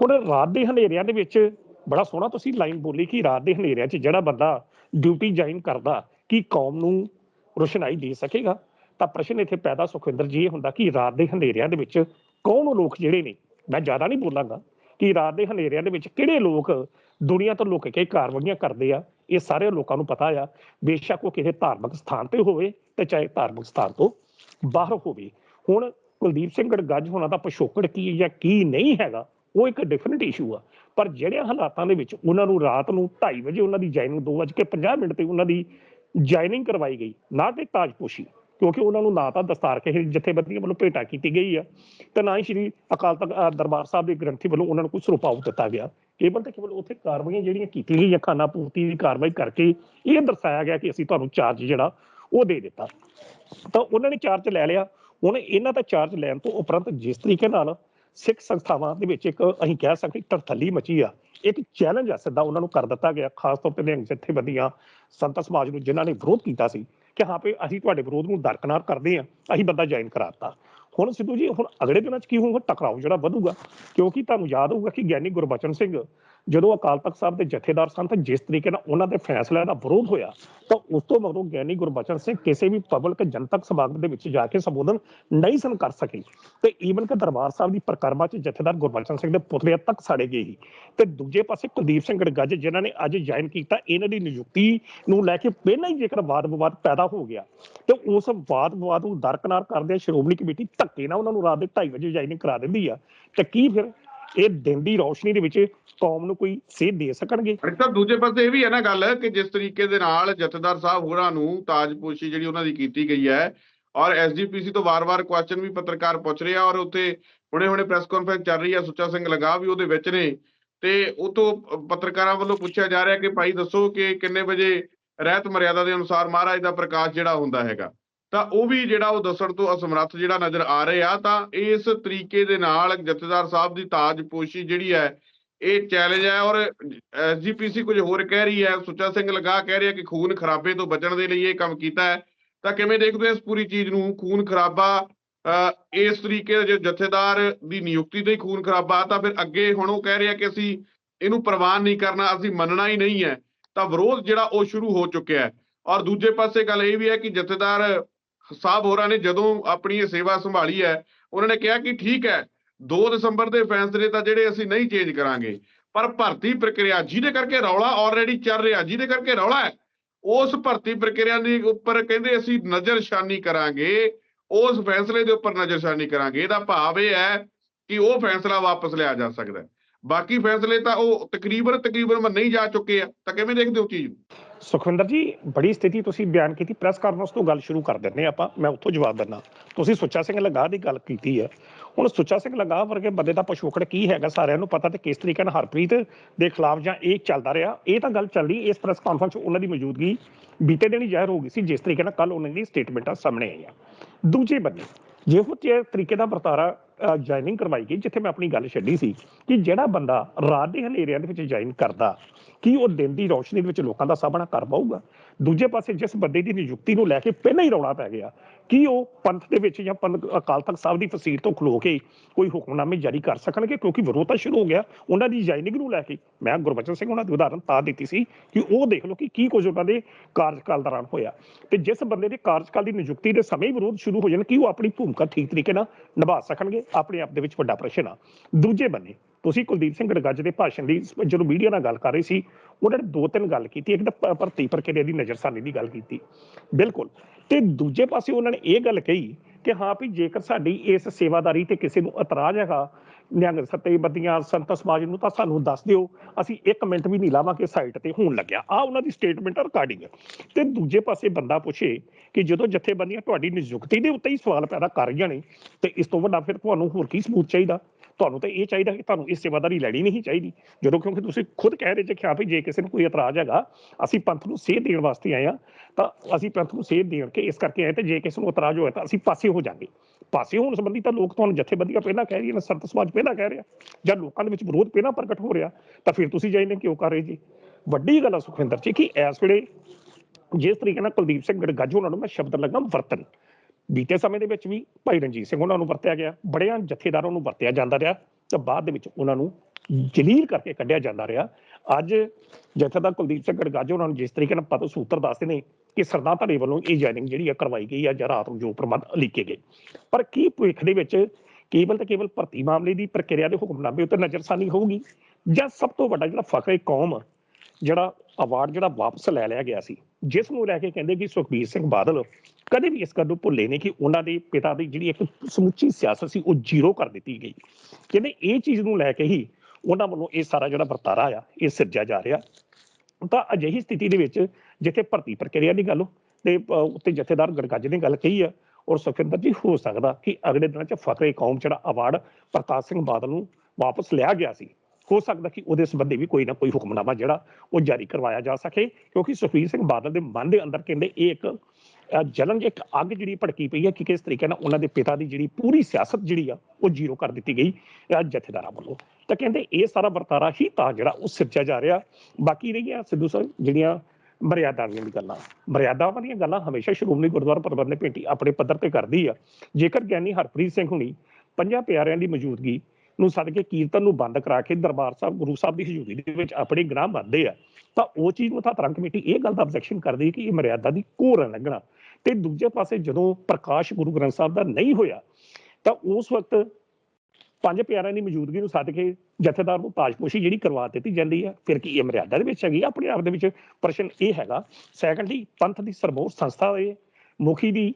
ਹੁਣ ਰਾਤ ਦੇ ਹਨੇਰਿਆਂ ਦੇ ਵਿੱਚ ਬੜਾ ਸੋਹਣਾ ਤੁਸੀਂ ਲਾਈਨ ਬੋਲੀ ਕਿ ਰਾਤ ਦੇ ਹਨੇਰਿਆਂ 'ਚ ਜਿਹੜਾ ਬੰਦਾ ਡਿਊਟੀ ਜੁਆਇਨ ਕਰਦਾ, ਕਿ ਕੌਮ ਨੂੰ ਰੋਸ਼ਨਾਈ ਦੇ ਸਕੇਗਾ? ਤਾਂ ਪ੍ਰਸ਼ਨ ਇੱਥੇ ਪੈਦਾ ਸੁਖਵਿੰਦਰ ਜੀ, ਇਹ ਹੁੰਦਾ ਕਿ ਰਾਤ ਦੇ ਹਨੇਰਿਆਂ ਦੇ ਵਿੱਚ ਕੌਣ ਉਹ ਲੋਕ ਜਿਹੜੇ ਨੇ? ਮੈਂ ਜ਼ਿਆਦਾ ਨਹੀਂ ਬੋਲਾਂਗਾ। ਕਿ ਰਾਤ ਦੇ ਹਨੇਰਿਆਂ ਦੇ ਵਿੱਚ ਕਿਹੜੇ ਲੋਕ ਦੁਨੀਆ ਤੋਂ ਲੁਕ ਕੇ ਕਾਰਵਾਈਆਂ ਕਰਦੇ ਆ, ਇਹ ਸਾਰੇ ਲੋਕਾਂ ਨੂੰ ਪਤਾ ਆ। ਬੇਸ਼ੱਕ ਉਹ ਕਿਸੇ ਧਾਰਮਿਕ ਸਥਾਨ ਤੇ ਹੋਵੇ ਤੇ ਚਾਹੇ ਧਾਰਮਿਕ ਸਥਾਨ ਤੋਂ ਬਾਹਰ ਹੋਵੇ। ਹੁਣ ਕੁਲਦੀਪ ਸਿੰਘ ਗੜਗੱਜ ਹੋਣਾ ਦਾ ਪਿਛੋਕੜ ਕੀ ਜਾਂ ਕੀ ਨਹੀਂ ਹੈਗਾ, ਉਹ ਇੱਕ ਡਿਫਰੈਂਟ ਇਸ਼ੂ ਆ। ਪਰ ਜਿਹੜੇ ਹਾਲਾਤਾਂ ਦੇ ਵਿੱਚ ਉਹਨਾਂ ਨੂੰ ਰਾਤ ਨੂੰ 2:30 ਵਜੇ ਉਹਨਾਂ ਦੀ ਜਾਇਨਿੰਗ 2:50 ਮਿੰਟ ਤੇ ਉਹਨਾਂ ਦੀ ਜਾਇਨਿੰਗ ਕਰਵਾਈ ਗਈ, ਨਾ ਕਿ ਤਾਜਪੋਸ਼ੀ। ਕਿਉਂਕਿ ਉਹਨਾਂ ਨੂੰ ਨਾ ਤਾਂ ਦਸਤਾਰ ਕੇ ਜਥੇਬੰਦੀਆਂ ਵੱਲੋਂ ਭੇਟਾ ਕੀਤੀ ਗਈ ਆ ਤੇ ਨਾ ਹੀ ਸ਼੍ਰੀ ਅਕਾਲ ਤਖਤ ਦਰਬਾਰ ਸਾਹਿਬ ਦੇ ਗ੍ਰੰਥੀ ਵੱਲੋਂ ਉਹਨਾਂ ਨੂੰ ਕੋਈ ਸਰੂਪਾਉ ਦਿੱਤਾ ਗਿਆ। ਕੇਵਲ ਤੇ ਕੇਵਲ ਉੱਥੇ ਕਾਰਵਾਈਆਂ ਜਿਹੜੀਆਂ ਕੀਤੀ ਗਈਆਂ, ਖਾਨਾ ਪੂਰਤੀ ਦੀ ਕਾਰਵਾਈ ਕਰਕੇ ਇਹ ਦਰਸਾਇਆ ਗਿਆ ਕਿ ਅਸੀਂ ਤੁਹਾਨੂੰ ਚਾਰਜ ਜਿਹੜਾ ਉਹ ਦੇ ਦਿੱਤਾ। ਤਾਂ ਉਹਨਾਂ ਨੇ ਚਾਰਜ ਲੈ ਲਿਆ। ਹੁਣ ਇਹਨਾਂ ਦਾ ਚਾਰਜ ਲੈਣ ਤੋਂ ਉਪਰੰਤ ਜਿਸ ਤਰੀਕੇ ਨਾਲ ਸਿੱਖ ਸੰਸਥਾਵਾਂ ਦੇ ਵਿੱਚ ਇੱਕ ਅਸੀਂ ਕਹਿ ਸਕਦੇ ਤਰਥੱਲੀ ਮਚੀ ਆ, ਇੱਕ ਚੈਲੰਜ ਆ ਸਿੱਧਾ ਉਹਨਾਂ ਨੂੰ ਕਰ ਦਿੱਤਾ ਗਿਆ। ਖਾਸ ਤੌਰ ਤੇ ਨਿਹੰਗ ਜਥੇਬੰਦੀਆਂ, ਸੰਤ ਸਮਾਜ ਨੂੰ ਜਿਨ੍ਹਾਂ ਨੇ ਵਿਰੋਧ ਕੀਤਾ ਸੀ ਕਿ ਹਾਂ ਵੀ ਅਸੀਂ ਤੁਹਾਡੇ ਵਿਰੋਧ ਨੂੰ ਦਰਕਨਾਰ ਕਰਦੇ ਆ ਅਸੀਂ ਬੰਦਾ ਜੁਆਇਨ ਕਰਾਤਾ। ਹੁਣ ਸਿੱਧੂ ਜੀ, ਹੁਣ ਅਗਲੇ ਦਿਨਾਂ 'ਚ ਕੀ ਹੋਊਗਾ? ਟਕਰਾਓ ਜਿਹੜਾ ਵਧੂਗਾ। ਕਿਉਂਕਿ ਤੁਹਾਨੂੰ ਯਾਦ ਹੋਊਗਾ ਕਿ ਗਿਆਨੀ ਗੁਰਬਚਨ ਸਿੰਘ ਜਦੋਂ ਅਕਾਲ ਤਖਤ ਸਾਹਿਬ ਦੇ ਜਥੇਦਾਰ ਸਨ ਤਾਂ ਜਿਸ ਤਰੀਕੇ ਨਾਲ ਉਹਨਾਂ ਦੇ ਫੈਸਲਿਆਂ ਦਾ ਵਿਰੋਧ ਹੋਇਆ, ਤਾਂ ਉਸ ਤੋਂ ਮਗਰੋਂ ਗਿਆਨੀ ਗੁਰਬਚਨ ਸਿੰਘ ਕਿਸੇ ਵੀ ਪਬਲਿਕ ਜਨਤਕ ਸਮਾਗਮ ਦੇ ਵਿੱਚ ਜਾ ਕੇ ਸੰਬੋਧਨ ਨਹੀਂ ਸਨ ਕਰ ਸਕੇ। ਤੇ ਈਵਨ ਕਿ ਦਰਬਾਰ ਸਾਹਿਬ ਦੀ ਪ੍ਰਕਰਮਾ 'ਚ ਜਥੇਦਾਰ ਗੁਰਬਚਨ ਸਿੰਘ ਦੇ ਪੁਤਲੇ ਤੱਕ ਸਾੜੇ ਗਏ ਸੀ। ਤੇ ਦੂਜੇ ਪਾਸੇ ਕੁਲਦੀਪ ਸਿੰਘ ਗੜਗੱਜ, ਜਿਨ੍ਹਾਂ ਨੇ ਅੱਜ ਜੁਆਇਨ ਕੀਤਾ, ਇਹਨਾਂ ਦੀ ਨਿਯੁਕਤੀ ਨੂੰ ਲੈ ਕੇ ਪਹਿਲਾਂ ਹੀ ਜੇਕਰ ਵਾਦ-ਵਿਵਾਦ ਪੈਦਾ ਹੋ ਗਿਆ, ਤੇ ਉਸ ਵਾਦ-ਵਿਵਾਦ ਨੂੰ ਦਰਕਨਾਰ ਕਰਦੇ ਸ਼੍ਰੋਮਣੀ ਕਮੇਟੀ ਧੱਕੇ ਨਾਲ ਉਹਨਾਂ ਨੂੰ ਰਾਤ ਦੇ 2:30 ਵਜੇ ਜੁਆਇਨਿੰਗ ਕਰਾ ਦਿੰਦੀ ਆ। ਤੇ ਕੀ ਫਿਰ ਇਹ ਦਿਨ ਦੀ ਰੌਸ਼ਨੀ ਦੇ ਵਿੱਚ ਕੌਮ ਨੂੰ ਕੋਈ ਸੇਧ ਦੇ ਸਕਣਗੇ। ਅਰੇ ਦੂਜੇ ਪਾਸੇ ਇਹ ਵੀ ਹੈ ਨਾ ਗੱਲ ਕਿ ਜਿਸ ਤਰੀਕੇ ਦੇ ਨਾਲ ਜਥੇਦਾਰ ਸਾਹਿਬ ਹੋਰਾਂ ਨੂੰ ਤਾਜਪੋਸ਼ੀ ਜਿਹੜੀ ਉਹਨਾਂ ਦੀ ਕੀਤੀ ਗਈ ਹੈ ਔਰ ਐਸਜੀਪੀਸੀ ਤੋਂ ਵਾਰ-ਵਾਰ ਕੁਐਸਚਨ ਵੀ ਪੱਤਰਕਾਰ ਪੁੱਛ ਰਿਹਾ ਔਰ ਉੱਥੇ ਹੁਣੇ-ਹੁਣੇ ਪ੍ਰੈਸ ਕਾਨਫਰੰਸ ਚੱਲ ਰਹੀ ਹੈ, ਸੁੱਚਾ ਸਿੰਘ ਲਗਾ ਵੀ ਉਹਦੇ ਵਿੱਚ ਨੇ। ਤੇ ਉਹ ਤੋਂ ਪੱਤਰਕਾਰਾਂ ਵੱਲੋਂ ਪੁੱਛਿਆ ਜਾ ਰਿਹਾ ਕਿ ਭਾਈ ਦੱਸੋ ਕਿ ਕਿੰਨੇ ਵਜੇ ਰਹਿਤ ਮਰਿਆਦਾ ਦੇ ਅਨੁਸਾਰ ਮਹਾਰਾਜ ਦਾ ਪ੍ਰਕਾਸ਼ ਜਿਹੜਾ ਹੁੰਦਾ ਹੈਗਾ। ਤਾਂ ਉਹ ਵੀ ਜਿਹੜਾ ਉਹ ਦੱਸਣ ਤੋਂ ਅਸਮਰੱਥ ਜਿਹੜਾ ਨਜ਼ਰ ਆ ਰਹੇ ਆ ਤਾਂ ਇਸ ਤਰੀਕੇ ਦੇ ਨਾਲ ਜਥੇਦਾਰ ਸਾਹਿਬ ਦੀ ਤਾਜਪੋਸ਼ੀ ਜਿਹੜੀ ਹੈ ਇਹ ਚੈਲੰਜ ਹੈ ਔਰ ਐਸਜੀਪੀਸੀ ਕੁਝ ਹੋਰ ਕਹਿ ਰਹੀ ਹੈ ਸੁੱਚਾ ਸਿੰਘ ਲਗਾ ਕਹਿ ਰਿਹਾ ਕਿ ਖੂਨ ਖਰਾਬੇ ਤੋਂ ਬਚਣ ਦੇ ਲਈ ਇਹ ਕੰਮ ਕੀਤਾ ਹੈ। ਤਾਂ ਕਿਵੇਂ ਦੇਖਦੇ ਹੋ ਇਸ ਪੂਰੀ ਚੀਜ਼ ਨੂੰ? ਖੂਨ ਖਰਾਬਾ ਅ, ਇਸ ਤਰੀਕੇ ਦੇ ਜੇ ਜਥੇਦਾਰ ਦੀ ਨਿਯੁਕਤੀ ਤੇ ਖੂਨ ਖਰਾਬਾ ਤਾਂ ਫਿਰ ਅੱਗੇ ਹੁਣ ਉਹ ਕਹਿ ਰਿਹਾ ਕਿ ਅਸੀਂ ਇਹਨੂੰ ਪ੍ਰਵਾਨ ਨਹੀਂ ਕਰਨਾ ਅਸੀਂ ਮੰਨਣਾ ਹੀ ਨਹੀਂ ਹੈ। ਤਾਂ ਵਿਰੋਧ ਜਿਹੜਾ ਉਹ ਸ਼ੁਰੂ ਹੋ ਚੁੱਕਿਆ ਹੈ। ਔਰ ਦੂਜੇ ਪਾਸੇ ਗੱਲ ਇਹ ਵੀ ਹੈ ਕਿ ਜਥੇਦਾਰ ਸਾਹਿਬ ਹੋਰਾਂ ਨੇ ਜਦੋਂ ਆਪਣੀ ਇਹ ਸੇਵਾ ਸੰਭਾਲੀ ਹੈ, ਉਹਨਾਂ ਨੇ ਕਿਹਾ ਕਿ ਠੀਕ ਹੈ 2 ਦਸੰਬਰ ਦੇ ਫੈਸਲੇ ਤਾਂ ਜਿਹੜੇ ਅਸੀਂ ਨਹੀਂ ਚੇਂਜ ਕਰਾਂਗੇ, ਪਰ ਭਰਤੀ ਪ੍ਰਕਿਰਿਆ ਜਿਹਦੇ ਕਰਕੇ ਰੌਲਾ ਆਲਰੇਡੀ ਚੱਲ ਰਿਹਾ, ਜਿਹਦੇ ਕਰਕੇ ਰੌਲਾ ਹੈ, ਉਸ ਭਰਤੀ ਪ੍ਰਕਿਰਿਆ ਦੇ ਉੱਪਰ ਕਹਿੰਦੇ ਅਸੀਂ ਨਜ਼ਰਸ਼ਾਨੀ ਕਰਾਂਗੇ, ਉਸ ਫੈਸਲੇ ਦੇ ਉੱਪਰ ਨਜ਼ਰਸ਼ਾਨੀ ਕਰਾਂਗੇ, ਇਹਦਾ ਭਾਵ ਇਹ ਹੈ ਕਿ ਉਹ ਫੈਸਲਾ ਵਾਪਸ ਲਿਆ ਜਾ ਸਕਦਾ ਬਾਕੀ ਫੈਸਲੇ ਤਾਂ ਉਹ ਤਕਰੀਬਨ ਤਕਰੀਬਨ ਨਹੀਂ ਜਾ ਚੁੱਕੇ ਆ, ਤਾਂ ਕਿਵੇਂ ਦੇਖਦੇ ਹੋ ਚੀਜ਼ ਸੁਖਵਿੰਦਰ ਜੀ, ਬੜੀ ਸਥਿਤੀ ਤੁਸੀਂ ਬਿਆਨ ਕੀਤੀ ਪ੍ਰੈਸ ਕਾਨਫਰੰਸ ਤੋਂ ਗੱਲ ਸ਼ੁਰੂ ਕਰ ਦਿੰਦੇ ਹਾਂ ਆਪਾਂ, ਮੈਂ ਉੱਥੋਂ ਜਵਾਬ ਦਿੰਦਾ। ਤੁਸੀਂ ਸੁੱਚਾ ਸਿੰਘ ਲਗਾ ਦੀ ਗੱਲ ਕੀਤੀ ਹੈ। ਹੁਣ ਸੁੱਚਾ ਸਿੰਘ ਲਗਾ ਵਰਗੇ ਬੰਦੇ ਦਾ ਪਛੋਕੜ ਕੀ ਹੈਗਾ? ਸਾਰਿਆਂ ਨੂੰ ਪਤਾ ਤੇ ਕਿਸ ਤਰੀਕੇ ਨਾਲ ਹਰਪ੍ਰੀਤ ਦੇ ਖਿਲਾਫ ਜਾਂ ਇਹ ਚੱਲਦਾ ਰਿਹਾ। ਇਹ ਤਾਂ ਗੱਲ ਚੱਲਦੀ, ਇਸ ਪ੍ਰੈਸ ਕਾਨਫਰੰਸ 'ਚ ਉਹਨਾਂ ਦੀ ਮੌਜੂਦਗੀ ਬੀਤੇ ਦਿਨ ਹੀ ਜ਼ਾਹਿਰ ਹੋ ਗਈ ਸੀ, ਜਿਸ ਤਰੀਕੇ ਨਾਲ ਕੱਲ ਉਹਨਾਂ ਦੀ ਸਟੇਟਮੈਂਟਾਂ ਸਾਹਮਣੇ ਆਈਆਂ। ਦੂਜੇ ਬੰਨੇ ਜਿਹੋ ਜਿਹੇ ਤਰੀਕੇ ਦਾ ਵਰਤਾਰਾ ਜੁਆਇਨਿੰਗ ਕਰਵਾਈ ਗਈ, ਜਿੱਥੇ ਮੈਂ ਆਪਣੀ ਗੱਲ ਛੱਡੀ ਸੀ ਕਿ ਜਿਹੜਾ ਬੰਦਾ ਰਾਤ ਦੇ ਹਨੇਰਿਆਂ ਦੇ ਵਿੱਚ ਜੁਆਇਨ ਕਰਦਾ, ਕੀ ਉਹ ਦਿਨ ਦੀ ਰੋਸ਼ਨੀ ਦੇ ਵਿੱਚ ਲੋਕਾਂ ਦਾ ਸਾਹਮਣਾ ਕਰ ਪਾਊਗਾ? ਦੂਜੇ ਪਾਸੇ ਜਿਸ ਬੰਦੇ ਦੀ ਨਿਯੁਕਤੀ ਨੂੰ ਲੈ ਕੇ ਪਹਿਲਾਂ ਹੀ ਰੌਲਾ ਪੈ ਗਿਆ ਕੀ ਉਹ ਪੰਥ ਦੇ ਵਿੱਚ ਜਾਂ ਪੰਥ ਅਕਾਲ ਤਖਤ ਸਾਹਿਬ ਦੀ ਫਸੀਰ ਤੋਂ ਖਲੋ ਕੇ ਕੋਈ ਹੁਕਮਨਾਮੇ ਜਾਰੀ ਕਰ ਸਕਣਗੇ? ਕਿਉਂਕਿ ਵਿਰੋਧ ਤਾਂ ਸ਼ੁਰੂ ਹੋ ਗਿਆ। ਉਹਨਾਂ ਦੀ ਜੁਆਇਨਿੰਗ ਨੂੰ ਲੈ ਕੇ ਮੈਂ ਗੁਰਬਚਨ ਸਿੰਘ ਉਹਨਾਂ ਦੀ ਉਦਾਹਰਨ ਤਾਂ ਦਿੱਤੀ ਸੀ ਕਿ ਉਹ ਦੇਖ ਲਓ ਕਿ ਕੀ ਕੁਝ ਉਹਨਾਂ ਦੇ ਕਾਰਜਕਾਲ ਦੌਰਾਨ ਹੋਇਆ। ਤੇ ਜਿਸ ਬੰਦੇ ਦੇ ਕਾਰਜਕਾਲ ਦੀ ਨਿਯੁਕਤੀ ਦੇ ਸਮੇਂ ਵਿਰੋਧ ਸ਼ੁਰੂ ਹੋ ਜਾਣ, ਕਿ ਉਹ ਆਪਣੀ ਭੂਮਿਕਾ ਠੀਕ ਤਰੀਕੇ ਨਾਲ ਨਿਭਾ ਸਕਣਗੇ? ਆਪਣੇ ਆਪ ਦੇ ਵਿੱਚ ਵੱਡਾ ਪ੍ਰਸ਼ਨ ਆ। ਦੂਜੇ ਬੰਨੇ, ਤੁਸੀਂ ਕੁਲਦੀਪ ਸਿੰਘ ਗੜਗੱਜ ਦੇ ਭਾਸ਼ਣ ਦੀ ਜਦੋਂ ਮੀਡੀਆ ਨਾਲ ਗੱਲ ਕਰ ਰਹੇ ਸੀ, ਉਹਨਾਂ ਨੇ ਦੋ ਤਿੰਨ ਗੱਲ ਕੀਤੀ, ਇੱਕ ਤਾਂ ਭਰਤੀ ਪ੍ਰਕਿਰਿਆ ਦੀ ਨਜ਼ਰਸਾਨੀ ਦੀ ਗੱਲ ਕੀਤੀ। ਬਿਲਕੁਲ। ਤੇ ਦੂਜੇ ਪਾਸੇ ਉਹਨਾਂ ਨੇ ਇਹ ਗੱਲ ਕਹੀ ਕਿ ਹਾਂ ਵੀ ਜੇਕਰ ਸਾਡੀ ਇਸ ਸੇਵਾਦਾਰੀ ਤੇ ਕਿਸੇ ਨੂੰ ਇਤਰਾਜ਼ ਹੈਗਾ, ਨਿਹੰਗ ਸੱਤੇ ਬੱਦੀਆਂ ਸੰਤ ਸਮਾਜ ਨੂੰ ਤਾਂ ਸਾਨੂੰ ਦੱਸ ਦਿਓ, ਅਸੀਂ ਇੱਕ ਮਿੰਟ ਵੀ ਨਹੀਂ ਲਾਵਾਂਗੇ ਸਾਈਟ ਤੇ ਹੋਣ ਲੱਗਿਆ। ਆ ਉਹਨਾਂ ਦੀ ਸਟੇਟਮੈਂਟ ਰਿਕਾਰਡਿੰਗ ਤੇ ਦੂਜੇ ਪਾਸੇ ਬੰਦਾ ਪੁੱਛੇ ਕਿ ਜਦੋਂ ਜਥੇਬੰਦੀਆਂ ਤੁਹਾਡੀ ਨਿਯੁਕਤੀ ਦੇ ਉੱਤੇ ਹੀ ਸਵਾਲ ਪੈਦਾ ਕਰ ਰਹੀਆਂ ਨੇ, ਤੇ ਇਸ ਤੋਂ ਵੱਡਾ ਫਿਰ ਤੁਹਾਨੂੰ ਹੋਰ ਕੀ ਸਬੂਤ ਚਾਹੀਦਾ? ਤੁਹਾਨੂੰ ਤਾਂ ਇਹ ਚਾਹੀਦਾ ਕਿ ਤੁਹਾਨੂੰ ਇਸ ਸੇਵਾਦਾਰੀ ਲੈਣੀ ਨਹੀਂ ਚਾਹੀਦੀ। ਜਦੋਂ ਕਿਉਂਕਿ ਤੁਸੀਂ ਖੁਦ ਕਹਿ ਰਹੇ ਜੇ ਕਿ ਹਾਂ ਵੀ ਜੇ ਕਿਸੇ ਨੂੰ ਕੋਈ ਇਤਰਾਜ਼ ਹੈਗਾ, ਅਸੀਂ ਪੰਥ ਨੂੰ ਸੇਧ ਦੇਣ ਵਾਸਤੇ ਆਏ ਆ ਤਾਂ ਅਸੀਂ ਪੰਥ ਨੂੰ ਸੇਧ ਦੇਣ ਕੇ ਇਸ ਕਰਕੇ ਆਏ ਤੇ ਜੇ ਕਿਸੇ ਨੂੰ ਇਤਰਾਜ਼ ਹੋਇਆ ਤਾਂ ਅਸੀਂ ਪਾਸੇ ਹੋ ਜਾਾਂਗੇ। ਪਾਸੇ ਹੋਣ ਸੰਬੰਧੀ ਤਾਂ ਲੋਕ ਤੁਹਾਨੂੰ ਜਥੇਬੰਦੀਆਂ ਪਹਿਲਾਂ ਕਹਿ ਰਹੀਆਂ ਨੇ, ਸੰਤ ਸਮਾਜ ਪਹਿਲਾਂ ਕਹਿ ਰਿਹਾ, ਜਾਂ ਲੋਕਾਂ ਦੇ ਵਿੱਚ ਵਿਰੋਧ ਪਹਿਲਾਂ ਪ੍ਰਗਟ ਹੋ ਰਿਹਾ, ਤਾਂ ਫਿਰ ਤੁਸੀਂ ਜਾਈਨੇ ਕਿਉਂ ਕਰ ਰਹੇ ਜੀ। ਵੱਡੀ ਗੱਲ ਆ ਸੁਖਵਿੰਦਰ ਜੀ ਕਿ ਇਸ ਵੇਲੇ ਜਿਸ ਤਰੀਕੇ ਨਾਲ ਕੁਲਦੀਪ ਸਿੰਘ ਗੜਗੱਜ, ਉਹਨਾਂ ਨੂੰ ਮੈਂ ਸ਼ਬਦ ਲੱਗਾ ਵਰਤਨ। ਬੀਤੇ ਸਮੇਂ ਦੇ ਵਿੱਚ ਵੀ ਭਾਈ ਰਣਜੀਤ ਸਿੰਘ ਉਹਨਾਂ ਨੂੰ ਵਰਤਿਆ ਗਿਆ। ਬੜਿਆਂ ਜਥੇਦਾਰਾਂ ਨੂੰ ਵਰਤਿਆ ਜਾਂਦਾ ਰਿਹਾ ਤੇ ਬਾਅਦ ਦੇ ਵਿੱਚ ਉਹਨਾਂ ਨੂੰ ਜਲੀਲ ਕਰਕੇ ਕੱਢਿਆ ਜਾਂਦਾ ਰਿਹਾ। ਅੱਜ ਜਥੇਦਾਰ ਕੁਲਦੀਪ ਸਿੰਘ ਗੜਗੱਜ ਉਹਨਾਂ ਨੂੰ ਜਿਸ ਤਰੀਕੇ ਨਾਲ ਪਤਾ ਸੂਤਰ ਦੱਸਦੇ ਨੇ ਕਿ ਸਰਦਾਰ ਧੜੇ ਵੱਲੋਂ ਇਹ ਜੈਨਿੰਗ ਜਿਹੜੀ ਆ ਕਰਵਾਈ ਗਈ ਆ ਜਾਂ ਰਾਤ ਨੂੰ ਜੋ ਪ੍ਰਬੰਧ ਲਿਖੇ ਗਏ। ਪਰ ਕੀ ਭਵਿੱਖ ਦੇ ਵਿੱਚ ਕੇਵਲ ਤੇ ਕੇਵਲ ਭਰਤੀ ਮਾਮਲੇ ਦੀ ਪ੍ਰਕਿਰਿਆ ਦੇ ਹੁਕਮਨਾਮੇ ਉੱਤੇ ਨਜ਼ਰਸਾਨੀ ਹੋਊਗੀ ਜਾਂ ਸਭ ਤੋਂ ਵੱਡਾ ਜਿਹੜਾ ਫਖਰੇ ਕੌਮ ਜਿਹੜਾ ਅਵਾਰਡ ਜਿਹੜਾ ਵਾਪਸ ਲੈ ਲਿਆ ਗਿਆ ਸੀ? ਜਿਸ ਨੂੰ ਲੈ ਕੇ ਕਹਿੰਦੇ ਕਿ ਸੁਖਬੀਰ ਸਿੰਘ ਬਾਦਲ ਕਦੇ ਵੀ ਇਸ ਗੱਲ ਨੂੰ ਭੁੱਲੇ ਨਹੀਂ ਕਿ ਉਹਨਾਂ ਦੇ ਪਿਤਾ ਦੀ ਜਿਹੜੀ ਇੱਕ ਸਮੁੱਚੀ ਸਿਆਸਤ ਸੀ, ਉਹ ਜ਼ੀਰੋ ਕਰ ਦਿੱਤੀ ਗਈ। ਕਹਿੰਦੇ ਇਹ ਚੀਜ਼ ਨੂੰ ਲੈ ਕੇ ਹੀ ਉਹਨਾਂ ਵੱਲੋਂ ਇਹ ਸਾਰਾ ਜਿਹੜਾ ਵਰਤਾਰਾ ਆ, ਇਹ ਸਿਰਜਿਆ ਜਾ ਰਿਹਾ। ਤਾਂ ਅਜਿਹੀ ਸਥਿਤੀ ਦੇ ਵਿੱਚ ਜਿੱਥੇ ਭਰਤੀ ਪ੍ਰਕਿਰਿਆ ਦੀ ਗੱਲ ਤੇ ਉੱਤੇ ਜਥੇਦਾਰ ਗੜਗੱਜ ਨੇ ਗੱਲ ਕਹੀ ਆ, ਔਰ ਸੁਖਿੰਦਰ ਜੀ, ਹੋ ਸਕਦਾ ਕਿ ਅਗਲੇ ਦਿਨਾਂ 'ਚ ਫਖਰੇ ਕੌਮ ਜਿਹੜਾ ਅਵਾਰਡ ਪ੍ਰਕਾਸ਼ ਸਿੰਘ ਬਾਦਲ ਨੂੰ ਵਾਪਸ ਲਿਆ ਗਿਆ ਸੀ। ਹੋ ਸਕਦਾ ਕਿ ਉਹਦੇ ਸੰਬੰਧੀ ਵੀ ਕੋਈ ਨਾ ਕੋਈ ਹੁਕਮਨਾਮਾ ਜਿਹੜਾ ਉਹ ਜਾਰੀ ਕਰਵਾਇਆ ਜਾ ਸਕੇ, ਕਿਉਂਕਿ ਸੁਖਬੀਰ ਸਿੰਘ ਬਾਦਲ ਦੇ ਮਨ ਦੇ ਅੰਦਰ ਕਹਿੰਦੇ ਇਹ ਇੱਕ ਜਲਨ ਇੱਕ ਅੱਗ ਜਿਹੜੀ ਭੜਕੀ ਪਈ ਹੈ ਕਿ ਕਿਸ ਤਰੀਕੇ ਨਾਲ ਉਹਨਾਂ ਦੇ ਪਿਤਾ ਦੀ ਜਿਹੜੀ ਪੂਰੀ ਸਿਆਸਤ ਜਿਹੜੀ ਆ ਉਹ ਜ਼ੀਰੋ ਕਰ ਦਿੱਤੀ ਗਈ ਜਥੇਦਾਰਾਂ ਵੱਲੋਂ। ਤਾਂ ਕਹਿੰਦੇ ਇਹ ਸਾਰਾ ਵਰਤਾਰਾ ਹੀ ਤਾਂ ਜਿਹੜਾ ਉਹ ਸਿਰਜਿਆ ਜਾ ਰਿਹਾ, ਬਾਕੀ ਰਹੀ ਆ ਸਿੱਧੂ ਸਾਹਿਬ ਜਿਹੜੀਆਂ ਮਰਿਆਦਾਵਾਂ ਦੀ ਗੱਲਾਂ। ਮਰਿਆਦਾਵਾਂ ਦੀਆਂ ਗੱਲਾਂ ਹਮੇਸ਼ਾ ਸ਼੍ਰੋਮਣੀ ਗੁਰਦੁਆਰਾ ਪ੍ਰਬੰਧਕ ਕਮੇਟੀ ਆਪਣੇ ਪੱਧਰ ਤੇ ਕਰਦੀ ਆ। ਜੇਕਰ ਗਿਆਨੀ ਹਰਪ੍ਰੀਤ ਸਿੰਘ ਹੁਣੀ ਪੰਜਾਂ ਪਿਆਰਿਆਂ ਦੀ ਮੌਜੂਦਗੀ ਨੂੰ ਸੱਦ ਕੇ ਕੀਰਤਨ ਨੂੰ ਬੰਦ ਕਰਾ ਕੇ ਦਰਬਾਰ ਸਾਹਿਬ, ਗੁਰੂ ਸਾਹਿਬ ਦੀ ਹਜ਼ੂਰੀ ਦੇ ਵਿੱਚ ਆਪਣੇ ਗ੍ਰਾਹ ਮੰਨਦੇ ਆ, ਤਾਂ ਉਹ ਚੀਜ਼ ਨੂੰ ਤਾਂ ਕਮੇਟੀ ਇਹ ਗੱਲ ਦਾ ਆਬਜੈਕਸ਼ਨ ਕਰਦੀ ਕਿ ਇਹ ਮਰਿਆਦਾ ਦੀ ਘੋਰ ਲੱਗਣਾ ਤੇ ਦੂਜੇ ਪਾਸੇ ਜਦੋਂ ਪ੍ਰਕਾਸ਼ ਗੁਰੂ ਗ੍ਰੰਥ ਸਾਹਿਬ ਦਾ ਨਹੀਂ ਹੋਇਆ, ਤਾਂ ਉਸ ਵਕਤ ਪੰਜ ਪਿਆਰਿਆਂ ਦੀ ਮੌਜੂਦਗੀ ਨੂੰ ਸੱਦ ਕੇ ਜਥੇਦਾਰ ਨੂੰ ਤਾਜਪੋਸ਼ੀ ਜਿਹੜੀ ਕਰਵਾ ਦਿੱਤੀ ਜਾਂਦੀ ਹੈ ਫਿਰ ਕੀ ਇਹ ਮਰਿਆਦਾ ਦੇ ਵਿੱਚ ਹੈਗੀ ਆਪਣੇ ਆਪ ਦੇ ਵਿੱਚ ਪ੍ਰਸ਼ਨ ਇਹ ਹੈਗਾ ਸੈਕੰਡਲੀ ਪੰਥ ਦੀ ਸਰਬੋਰ ਸੰਸਥਾ ਦੇ ਮੁਖੀ ਦੀ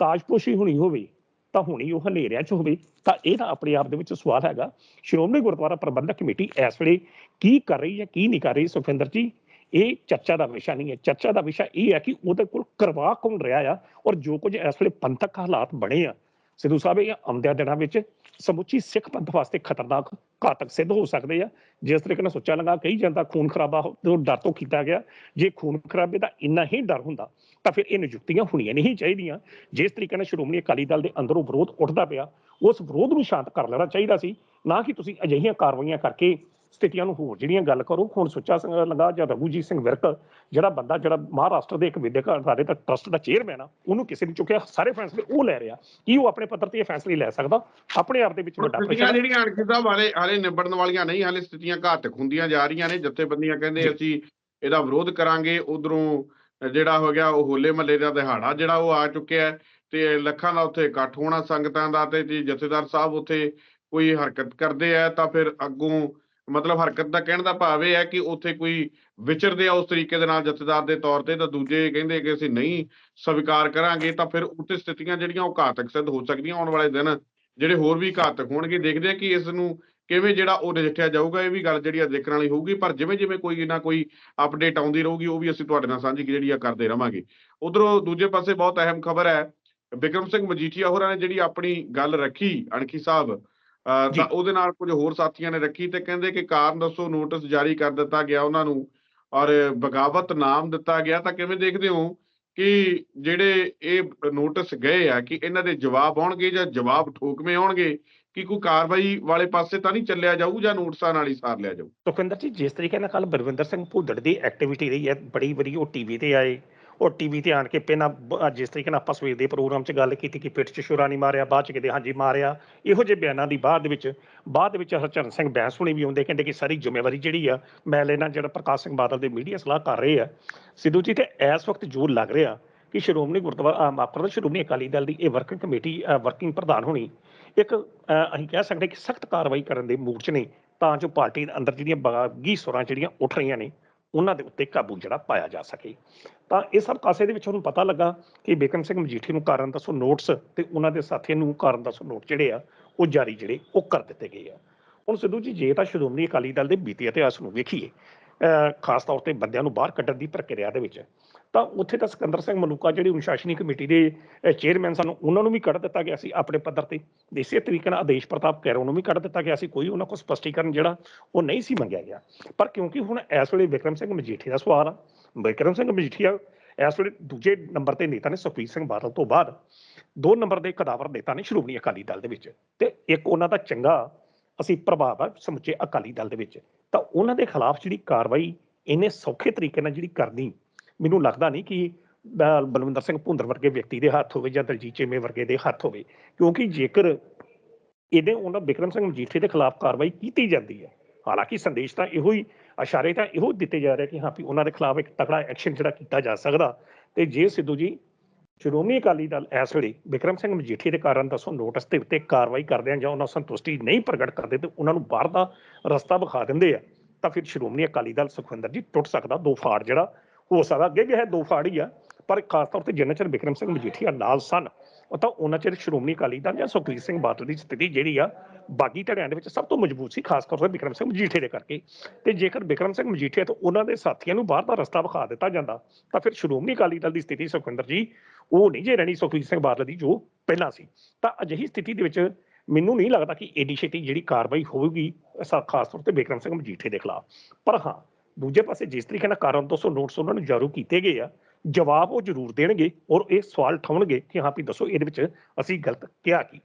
ਤਾਜਪੋਸ਼ੀ ਹੋਣੀ ਹੋਵੇ ਤਾਂ ਹੁਣੀ ਉਹ ਹਨੇਰਿਆਂ 'ਚ ਹੋਵੇ, ਤਾਂ ਇਹ ਤਾਂ ਆਪਣੇ ਆਪ ਦੇ ਵਿੱਚ ਸਵਾਲ ਹੈਗਾ। ਸ਼੍ਰੋਮਣੀ ਗੁਰਦੁਆਰਾ ਪ੍ਰਬੰਧਕ ਕਮੇਟੀ ਇਸ ਵੇਲੇ ਕੀ ਕਰ ਰਹੀ ਹੈ ਕੀ ਨਹੀਂ ਕਰ ਰਹੀ? ਸੁਖਿੰਦਰ ਜੀ, ਇਹ ਚਰਚਾ ਦਾ ਵਿਸ਼ਾ ਨਹੀਂ ਹੈ। ਚਰਚਾ ਦਾ ਵਿਸ਼ਾ ਇਹ ਹੈ ਕਿ ਉਹਦੇ ਕੋਲ ਕਰਵਾ ਕੌਣ ਰਿਹਾ ਆ ਔਰ ਜੋ ਕੁਝ ਇਸ ਵੇਲੇ ਪੰਥਕ ਹਾਲਾਤ ਬਣੇ ਆ ਸਿੱਧੂ ਸਾਹਿਬ ਇਹ ਆਉਂਦਿਆਂ ਦਿਨਾਂ ਵਿੱਚ ਸਮੁੱਚੀ ਸਿੱਖ ਪੰਥ ਵਾਸਤੇ ਖਤਰਨਾਕ ਘਾਤਕ ਸਿੱਧ ਹੋ ਸਕਦੇ ਆ। ਜਿਸ ਤਰੀਕੇ ਨਾਲ ਸੋਚਿਆ ਲਗਾ ਕਹੀ ਜਾਂਦਾ, ਖੂਨ ਖਰਾਬਾ ਤੋਂ ਡਰ ਤੋਂ ਕੀਤਾ ਗਿਆ। ਜੇ ਖੂਨ ਖਰਾਬੇ ਦਾ ਇੰਨਾ ਹੀ ਡਰ ਹੁੰਦਾ, ਤਾਂ ਫਿਰ ਇਹ ਨਿਯੁਕਤੀਆਂ ਹੋਣੀਆਂ ਨਹੀਂ ਚਾਹੀਦੀਆਂ। ਜਿਸ ਤਰੀਕੇ ਨਾਲ ਸ਼੍ਰੋਮਣੀ ਅਕਾਲੀ ਦਲ ਦੇ ਅੰਦਰੋਂ ਵਿਰੋਧ ਉੱਠਦਾ ਪਿਆ, ਉਸ ਵਿਰੋਧ ਨੂੰ ਸ਼ਾਂਤ ਕਰ ਲੈਣਾ ਚਾਹੀਦਾ ਸੀ। ਨਾ ਕਿ ਤੁਸੀਂ ਅਜਿਹੀਆਂ ਕਾਰਵਾਈਆਂ ਕਰਕੇ ਸਥਿਤੀਆਂ ਨੂੰ ਹੋਰ ਜਿਹੜੀਆਂ ਗੱਲ ਕਰੋ ਹੁਣ ਸੁੱਚਾ ਸਿੰਘ ਲੰਗਾ ਜਾਂ ਰਘੂਜੀਤ ਸਿੰਘ ਵਿਰਕ ਜਿਹੜਾ ਬੰਦਾ ਜਿਹੜਾ ਮਹਾਰਾਸ਼ਟਰ ਦੇ ਇੱਕ ਵਿਦਿਅਕ ਅਦਾਰੇ ਦਾ ਟਰਸਟ ਦਾ ਚੇਅਰਮੈਨ ਆ ਉਹਨੂੰ ਕਿਸੇ ਨੇ ਚੁੱਕਿਆ ਸਾਰੇ ਫੈਸਲੇ ਉਹ ਲੈ ਰਿਹਾ। ਕੀ ਉਹ ਆਪਣੇ ਪੱਧਰ ਤੇ ਇਹ ਫੈਸਲੇ ਲੈ ਸਕਦਾ? ਆਪਣੇ ਆਪ ਦੇ ਵਿੱਚ ਵੱਡਾ ਪ੍ਰਸ਼ਨ ਜਿਹੜੀਆਂ ਅਣਖੀ ਸਾਹਿਬ ਹਾਲੇ ਹਾਲੇ ਨਿਬੜਨ ਵਾਲੀਆਂ ਨਹੀਂ ਹਾਲੇ ਸਥਿਤੀਆਂ ਘਾਤਕ ਹੁੰਦੀਆਂ ਜਾ ਰਹੀਆਂ ਨੇ। ਜਥੇਬੰਦੀਆਂ ਕਹਿੰਦੇ। ਅਸੀਂ ਇਹਦਾ ਵਿਰੋਧ ਕਰਾਂਗੇ ਉਧਰੋਂ ਜਿਹੜਾ ਹੋ ਗਿਆ ਉਹ ਹੋਲੇ ਮਹੱਲੇ ਦਾ ਦਿਹਾੜਾ ਜਿਹੜਾ ਉਹ ਆ ਚੁੱਕਿਆ ਤੇ ਲੱਖਾਂ ਦਾ ਉੱਥੇ ਇਕੱਠ ਹੋਣਾ ਸੰਗਤਾਂ ਦਾ ਤੇ ਜੇ ਜਥੇਦਾਰ ਸਾਹਿਬ ਉੱਥੇ ਕੋਈ ਹਰਕਤ ਕਰਦੇ ਆ ਤਾਂ ਫਿਰ ਅੱਗੋਂ ਮਤਲਬ ਹਰਕਤ ਦਾ ਕਹਿਣ ਦਾ ਭਾਵ ਇਹ ਹੈ ਕਿ ਉੱਥੇ ਕੋਈ ਵਿਚਰਦੇ ਆ ਉਸ ਤਰੀਕੇ ਦੇ ਨਾਲ ਜਥੇਦਾਰ ਦੇ ਤੌਰ ਤੇ ਤਾਂ ਦੂਜੇ ਕਹਿੰਦੇ ਕਿ ਅਸੀਂ ਨਹੀਂ ਸਵੀਕਾਰ ਕਰਾਂਗੇ ਤਾਂ ਫਿਰ ਉੱਥੇ ਸਥਿਤੀਆਂ ਜਿਹੜੀਆਂ ਉਹ ਘਾਤਕ ਸਿੱਧ ਹੋ ਸਕਦੀਆਂ ਆਉਣ ਵਾਲੇ ਦਿਨ, ਜਿਹੜੇ ਹੋਰ ਵੀ ਘਾਤਕ ਹੋਣਗੇ। ਦੇਖਦੇ ਆ ਕਿ ਇਸ ਨੂੰ ਕਿਵੇਂ ਜਿਹੜਾ ਉਹ ਨਜਿੱਠਿਆ ਜਾਊਗਾ, ਇਹ ਵੀ ਗੱਲ ਜਿਹੜੀ ਆ ਦੇਖਣ ਵਾਲੀ ਹੋਊਗੀ, ਪਰ ਜਿਵੇਂ ਜਿਵੇਂ ਕੋਈ ਨਾ ਕੋਈ ਅਪਡੇਟ ਆਉਂਦੀ ਰਹੂਗੀ, ਉਹ ਵੀ ਅਸੀਂ ਤੁਹਾਡੇ ਨਾਲ ਸਾਂਝੀ ਜਿਹੜੀ ਆ ਕਰਦੇ ਰਵਾਂਗੇ। ਉਧਰੋਂ ਦੂਜੇ ਪਾਸੇ ਬਹੁਤ ਅਹਿਮ ਖਬਰ ਹੈ, ਵਿਕਰਮ ਸਿੰਘ ਮਜੀਠੀਆ ਹੋਰਾਂ ਨੇ ਜਿਹੜੀ ਆਪਣੀ ਗੱਲ ਰੱਖੀ, ਅਣਖੀ ਸਾਹਿਬ ਤਾਂ ਉਹਦੇ ਨਾਲ ਕੁਝ ਹੋਰ ਸਾਥੀਆਂ ਨੇ ਰੱਖੀ ਤੇ ਕਹਿੰਦੇ ਕਿ ਕਾਰਨ ਦੱਸੋ ਨੋਟਿਸ ਜਾਰੀ ਕਰ ਦਿੱਤਾ ਗਿਆ ਉਹਨਾਂ ਨੂੰ ਔਰ ਬਗਾਵਤ ਨਾਮ ਦਿੱਤਾ ਗਿਆ। ਤਾਂ ਕਿਵੇਂ ਦੇਖਦੇ ਹੋ ਕਿ ਜਿਹੜੇ ਇਹ ਨੋਟਿਸ ਗਏ ਆ ਕਿ ਇਹਨਾਂ ਦੇ ਜਵਾਬ ਆਉਣਗੇ ਜਾਂ ਜਵਾਬ ਠੋਕਵੇਂ ਆਉਣਗੇ ਕਿ ਕੋਈ ਕਾਰਵਾਈ ਵਾਲੇ ਪਾਸੇ ਤਾਂ ਨਹੀਂ ਚੱਲਿਆ ਜਾਊ ਜਾਂ ਨੋਟਿਸਾਂ ਨਾਲ ਹੀ ਸਾਰ ਲਿਆ ਜਾਊ? ਸੁਖਵਿੰਦਰ ਜੀ ਜਿਸ ਤਰੀਕੇ ਨਾਲ ਕੱਲ ਬਲਵਿੰਦਰ ਸਿੰਘ ਭੁੱਦੜ ਦੀ ਐਕਟੀਵਿਟੀ ਰਹੀ ਹੈ ਬੜੀ ਵਾਰੀ ਉਹ ਟੀਵੀ ਤੇ ਆਏ। ਉਹ ਟੀਵੀ ਤੇ ਆਣ ਕੇ ਪਹਿਲਾਂ ਬ- ਜਿਸ ਤਰੀਕੇ ਨਾਲ ਆਪਾਂ ਸਵੇਰ ਦੇ ਪ੍ਰੋਗਰਾਮ 'ਚ ਗੱਲ ਕੀਤੀ ਕਿ ਪਿੱਠ 'ਚ ਛੁਰਾ ਨਹੀਂ ਮਾਰਿਆ, ਬਾਅਦ 'ਚ ਕਿਤੇ ਹਾਂਜੀ ਮਾਰਿਆ, ਇਹੋ ਜਿਹੇ ਬਿਆਨਾਂ ਦੀ ਬਾਅਦ ਦੇ ਵਿੱਚ, ਬਾਅਦ ਵਿੱਚ ਹਰਚਰਨ ਸਿੰਘ ਬੈਂਸ ਹੁਣੀ ਵੀ ਆਉਂਦੇ ਕਹਿੰਦੇ ਕਿ ਸਾਰੀ ਜ਼ਿੰਮੇਵਾਰੀ ਜਿਹੜੀ ਆ, ਮੈਂ ਲੈਣਾ ਜਿਹੜਾ ਪ੍ਰਕਾਸ਼ ਸਿੰਘ ਬਾਦਲ ਦੇ ਮੀਡੀਆ ਸਲਾਹ ਕਰ ਰਹੇ ਆ। ਸਿੱਧੂ ਜੀ, ਤੇ ਇਸ ਵਕਤ ਜ਼ੋਰ ਲੱਗ ਰਿਹਾ ਕਿ ਸ਼੍ਰੋਮਣੀ ਗੁਰਦੁਆਰਾ ਮਾਫਰ ਸ਼੍ਰੋਮਣੀ ਅਕਾਲੀ ਦਲ ਦੀ ਇਹ ਵਰਕਿੰਗ ਕਮੇਟੀ ਵਰਕਿੰਗ ਪ੍ਰਧਾਨ ਹੋਣੀ ਇੱਕ ਅਸੀਂ ਕਹਿ ਸਕਦੇ ਕਿ ਸਖਤ ਕਾਰਵਾਈ ਕਰਨ ਦੇ ਮੂਡ 'ਚ ਨੇ, ਤਾਂ ਜੋ ਪਾਰਟੀ ਦੇ ਅੰਦਰ ਜਿਹੜੀਆਂ ਬਾਗੀ ਸੁਰਾਂ ਜਿਹੜੀਆਂ ਉੱਠ ਰਹੀਆਂ ਨੇ ਉਹਨਾਂ ਦੇ ਉੱਤੇ ਕਾਬੂ ਜਿਹੜਾ ਪਾਇਆ ਜਾ ਸਕੇ। ਤਾਂ ਇਹ ਸਭ ਕਾਸੇ ਦੇ ਵਿੱਚ ਉਹਨੂੰ ਪਤਾ ਲੱਗਾ ਕਿ ਬੇਕਮ ਸਿੰਘ ਮਜੀਠੀ ਨੂੰ ਕਾਰਨ ਦੱਸੋ ਨੋਟਸ ਤੇ ਉਹਨਾਂ ਦੇ ਸਾਥੀਆਂ ਨੂੰ ਕਾਰਨ ਦੱਸੋ ਨੋਟ ਜਿਹੜੇ ਆ, ਉਹ ਜਾਰੀ ਜਿਹੜੇ, ਉਹ ਕਰ ਦਿੱਤੇ ਗਏ ਆ। ਹੁਣ ਸਿੱਧੂ ਜੀ, ਜੇ ਤਾਂ ਸ਼੍ਰੋਮਣੀ ਅਕਾਲੀ ਦਲ ਦੇ ਬੀਤੇ ਇਤਿਹਾਸ ਨੂੰ ਵੇਖੀਏ ਖਾਸ ਤੌਰ ਤੇ ਬੰਦਿਆਂ ਨੂੰ ਬਾਹਰ ਕੱਢਣ ਦੀ ਪ੍ਰਕਿਰਿਆ ਦੇ ਵਿੱਚ। ਤਾਂ ਉੱਥੇ ਤਾਂ ਸਿਕੰਦਰ ਸਿੰਘ ਮਲੂਕਾ ਜਿਹੜੀ ਅਨੁਸ਼ਾਸਨੀ ਕਮੇਟੀ ਦੇ ਚੇਅਰਮੈਨ ਸਨ, ਉਹਨਾਂ ਨੂੰ ਵੀ ਕੱਢ ਦਿੱਤਾ ਗਿਆ ਸੀ ਆਪਣੇ ਪੱਧਰ ਤੇ। ਇਸੇ ਤਰੀਕੇ ਨਾਲ ਆਦੇਸ਼ ਪ੍ਰਤਾਪ ਕੈਰੋਂ ਨੂੰ ਵੀ ਕੱਢ ਦਿੱਤਾ ਗਿਆ ਸੀ, ਕੋਈ ਉਹਨਾਂ ਕੋਲ ਸਪਸ਼ਟੀਕਰਨ ਜਿਹੜਾ ਉਹ ਨਹੀਂ ਸੀ ਮੰਗਿਆ ਗਿਆ। ਪਰ ਕਿਉਂਕਿ ਹੁਣ ਇਸ ਵੇਲੇ ਵਿਕਰਮ ਸਿੰਘ ਮਜੀਠੀ ਦਾ ਸਵਾਲ ਆ, ਵਿਕਰਮ ਸਿੰਘ ਮਜੀਠੀਆ ਇਸ ਵੇਲੇ ਦੂਜੇ ਨੰਬਰ ਤੇ ਨੇਤਾ ਨੇ ਸੁਖਬੀਰ ਸਿੰਘ ਬਾਦਲ ਤੋਂ ਬਾਅਦ, ਦੋ ਨੰਬਰ ਦੇ ਕਦਾਵਰ ਨੇਤਾ ਨੇ ਸ਼੍ਰੋਮਣੀ ਅਕਾਲੀ ਦਲ ਦੇ ਵਿੱਚ ਤੇ ਇੱਕ ਉਹਨਾਂ ਦਾ ਚੰਗਾ ਅਸੀਂ ਪ੍ਰਭਾਵ ਹੈ ਸਮੁੱਚੇ ਅਕਾਲੀ ਦਲ ਦੇ ਵਿੱਚ। ਤਾਂ ਉਹਨਾਂ ਦੇ ਖਿਲਾਫ ਜਿਹੜੀ ਕਾਰਵਾਈ ਇੰਨੇ ਸੌਖੇ ਤਰੀਕੇ ਨਾਲ ਜਿਹੜੀ ਕਰਨੀ, ਮੈਨੂੰ ਲੱਗਦਾ ਨਹੀਂ ਕਿ ਬਲਵਿੰਦਰ ਸਿੰਘ ਭੁੰਦਰ ਵਰਗੇ ਵਿਅਕਤੀ ਦੇ ਹੱਥ ਹੋਵੇ ਜਾਂ ਦਲਜੀਤ ਚੇਮੇ ਵਰਗੇ ਦੇ ਹੱਥ ਹੋਵੇ, ਕਿਉਂਕਿ ਜੇਕਰ ਇਹਦੇ ਉਹਨਾਂ ਬਿਕਰਮ ਸਿੰਘ ਮਜੀਠੇ ਦੇ ਖਿਲਾਫ ਕਾਰਵਾਈ ਕੀਤੀ ਜਾਂਦੀ ਹੈ, ਹਾਲਾਂਕਿ ਸੰਦੇਸ਼ ਤਾਂ ਇਹੋ ਹੀ, ਇਸ਼ਾਰੇ ਤਾਂ ਇਹੋ ਦਿੱਤੇ ਜਾ ਰਹੇ ਕਿ ਹਾਂ ਵੀ ਉਹਨਾਂ ਦੇ ਖਿਲਾਫ ਇੱਕ ਤਕੜਾ ਐਕਸ਼ਨ ਜਿਹੜਾ ਕੀਤਾ ਜਾ ਸਕਦਾ, ਤੇ ਜੇ ਸਿੱਧੂ ਜੀ ਸ਼੍ਰੋਮਣੀ ਅਕਾਲੀ ਦਲ ਇਸ ਵੇਲੇ ਵਿਕਰਮ ਸਿੰਘ ਮਜੀਠੀ ਦੇ ਕਾਰਨ ਦੱਸੋ ਨੋਟਿਸ ਦੇ ਉੱਤੇ ਕਾਰਵਾਈ ਕਰਦੇ ਆ ਜਾਂ ਉਹਨਾਂ ਸੰਤੁਸ਼ਟੀ ਨਹੀਂ ਪ੍ਰਗਟ ਕਰਦੇ ਤੇ ਉਹਨਾਂ ਨੂੰ ਬਾਹਰ ਦਾ ਰਸਤਾ ਵਿਖਾ ਦਿੰਦੇ ਆ, ਤਾਂ ਫਿਰ ਸ਼੍ਰੋਮਣੀ ਅਕਾਲੀ ਦਲ ਸੁਖਵਿੰਦਰ ਜੀ ਟੁੱਟ ਸਕਦਾ, ਦੋ ਫਾੜ ਜਿਹੜਾ ਹੋ ਸਕਦਾ, ਅੱਗੇ ਵੀ ਹੈ ਦੋ ਫਾੜ ਹੀ ਆ, ਪਰ ਖਾਸ ਤੌਰ ਤੇ ਜਿੰਨਾ ਚਿਰ ਵਿਕਰਮ ਸਿੰਘ ਮਜੀਠੀਆ ਨਾਲ ਸਨ, ਉਹ ਤਾਂ ਉਹਨਾਂ ਚਿਰ ਸ਼੍ਰੋਮਣੀ ਅਕਾਲੀ ਦਲ ਜਾਂ ਸੁਖਬੀਰ ਸਿੰਘ ਬਾਦਲ ਦੀ ਸਥਿਤੀ ਜਿਹੜੀ ਆ, ਬਾਗੀ ਧੜਿਆਂ ਦੇ ਵਿੱਚ ਸਭ ਤੋਂ ਮਜ਼ਬੂਤ ਸੀ, ਖਾਸ ਤੌਰ ਤੇ ਵਿਕਰਮ ਸਿੰਘ ਮਜੀਠੀਆ ਦੇ ਕਰਕੇ। ਤੇ ਜੇਕਰ ਵਿਕਰਮ ਸਿੰਘ ਮਜੀਠੀਆ ਤੋਂ ਉਹਨਾਂ ਦੇ ਸਾਥੀਆਂ ਨੂੰ ਬਾਹਰ ਦਾ ਰਸਤਾ ਵਿਖਾ ਦਿੱਤਾ ਜਾਂਦਾ, ਤਾਂ ਫਿਰ ਸ਼੍ਰੋਮਣੀ ਅਕਾਲੀ ਦਲ ਦੀ ਸਥਿਤੀ ਸੁਖਵਿੰਦਰ ਜੀ ਉਹ ਨਹੀਂ ਜੇ ਰਹਿਣੀ ਸੁਖਬੀਰ ਸਿੰਘ ਬਾਦਲ ਦੀ ਜੋ ਪਹਿਲਾਂ ਸੀ। ਤਾਂ ਅਜਿਹੀ ਸਥਿਤੀ ਦੇ ਵਿੱਚ ਮੈਨੂੰ ਨਹੀਂ ਲੱਗਦਾ ਕਿ ਏਡੀ ਛੇਤੀ ਜਿਹੜੀ ਕਾਰਵਾਈ ਹੋਵੇਗੀ ਖਾਸ ਤੌਰ ਤੇ ਬਿਕਰਮ ਸਿੰਘ ਮਜੀਠੇ ਦੇ ਖਿਲਾਫ। ਪਰ ਹਾਂ, ਦੂਜੇ ਪਾਸੇ ਜਿਸ ਤਰੀਕੇ ਨਾਲ ਕਾਰਨ 200 ਨੋਟਸ ਉਹਨਾਂ ਨੂੰ ਜਾਰੂ ਕੀਤੇ ਗਏ ਆ, ਜਵਾਬ ਉਹ ਜ਼ਰੂਰ ਦੇਣਗੇ ਔਰ ਇਹ ਸਵਾਲ ਠਾਉਣਗੇ ਕਿ ਹਾਂ ਵੀ ਦੱਸੋ ਇਹਦੇ ਵਿੱਚ ਅਸੀਂ ਗਲਤ ਕਿਹਾ ਕੀ।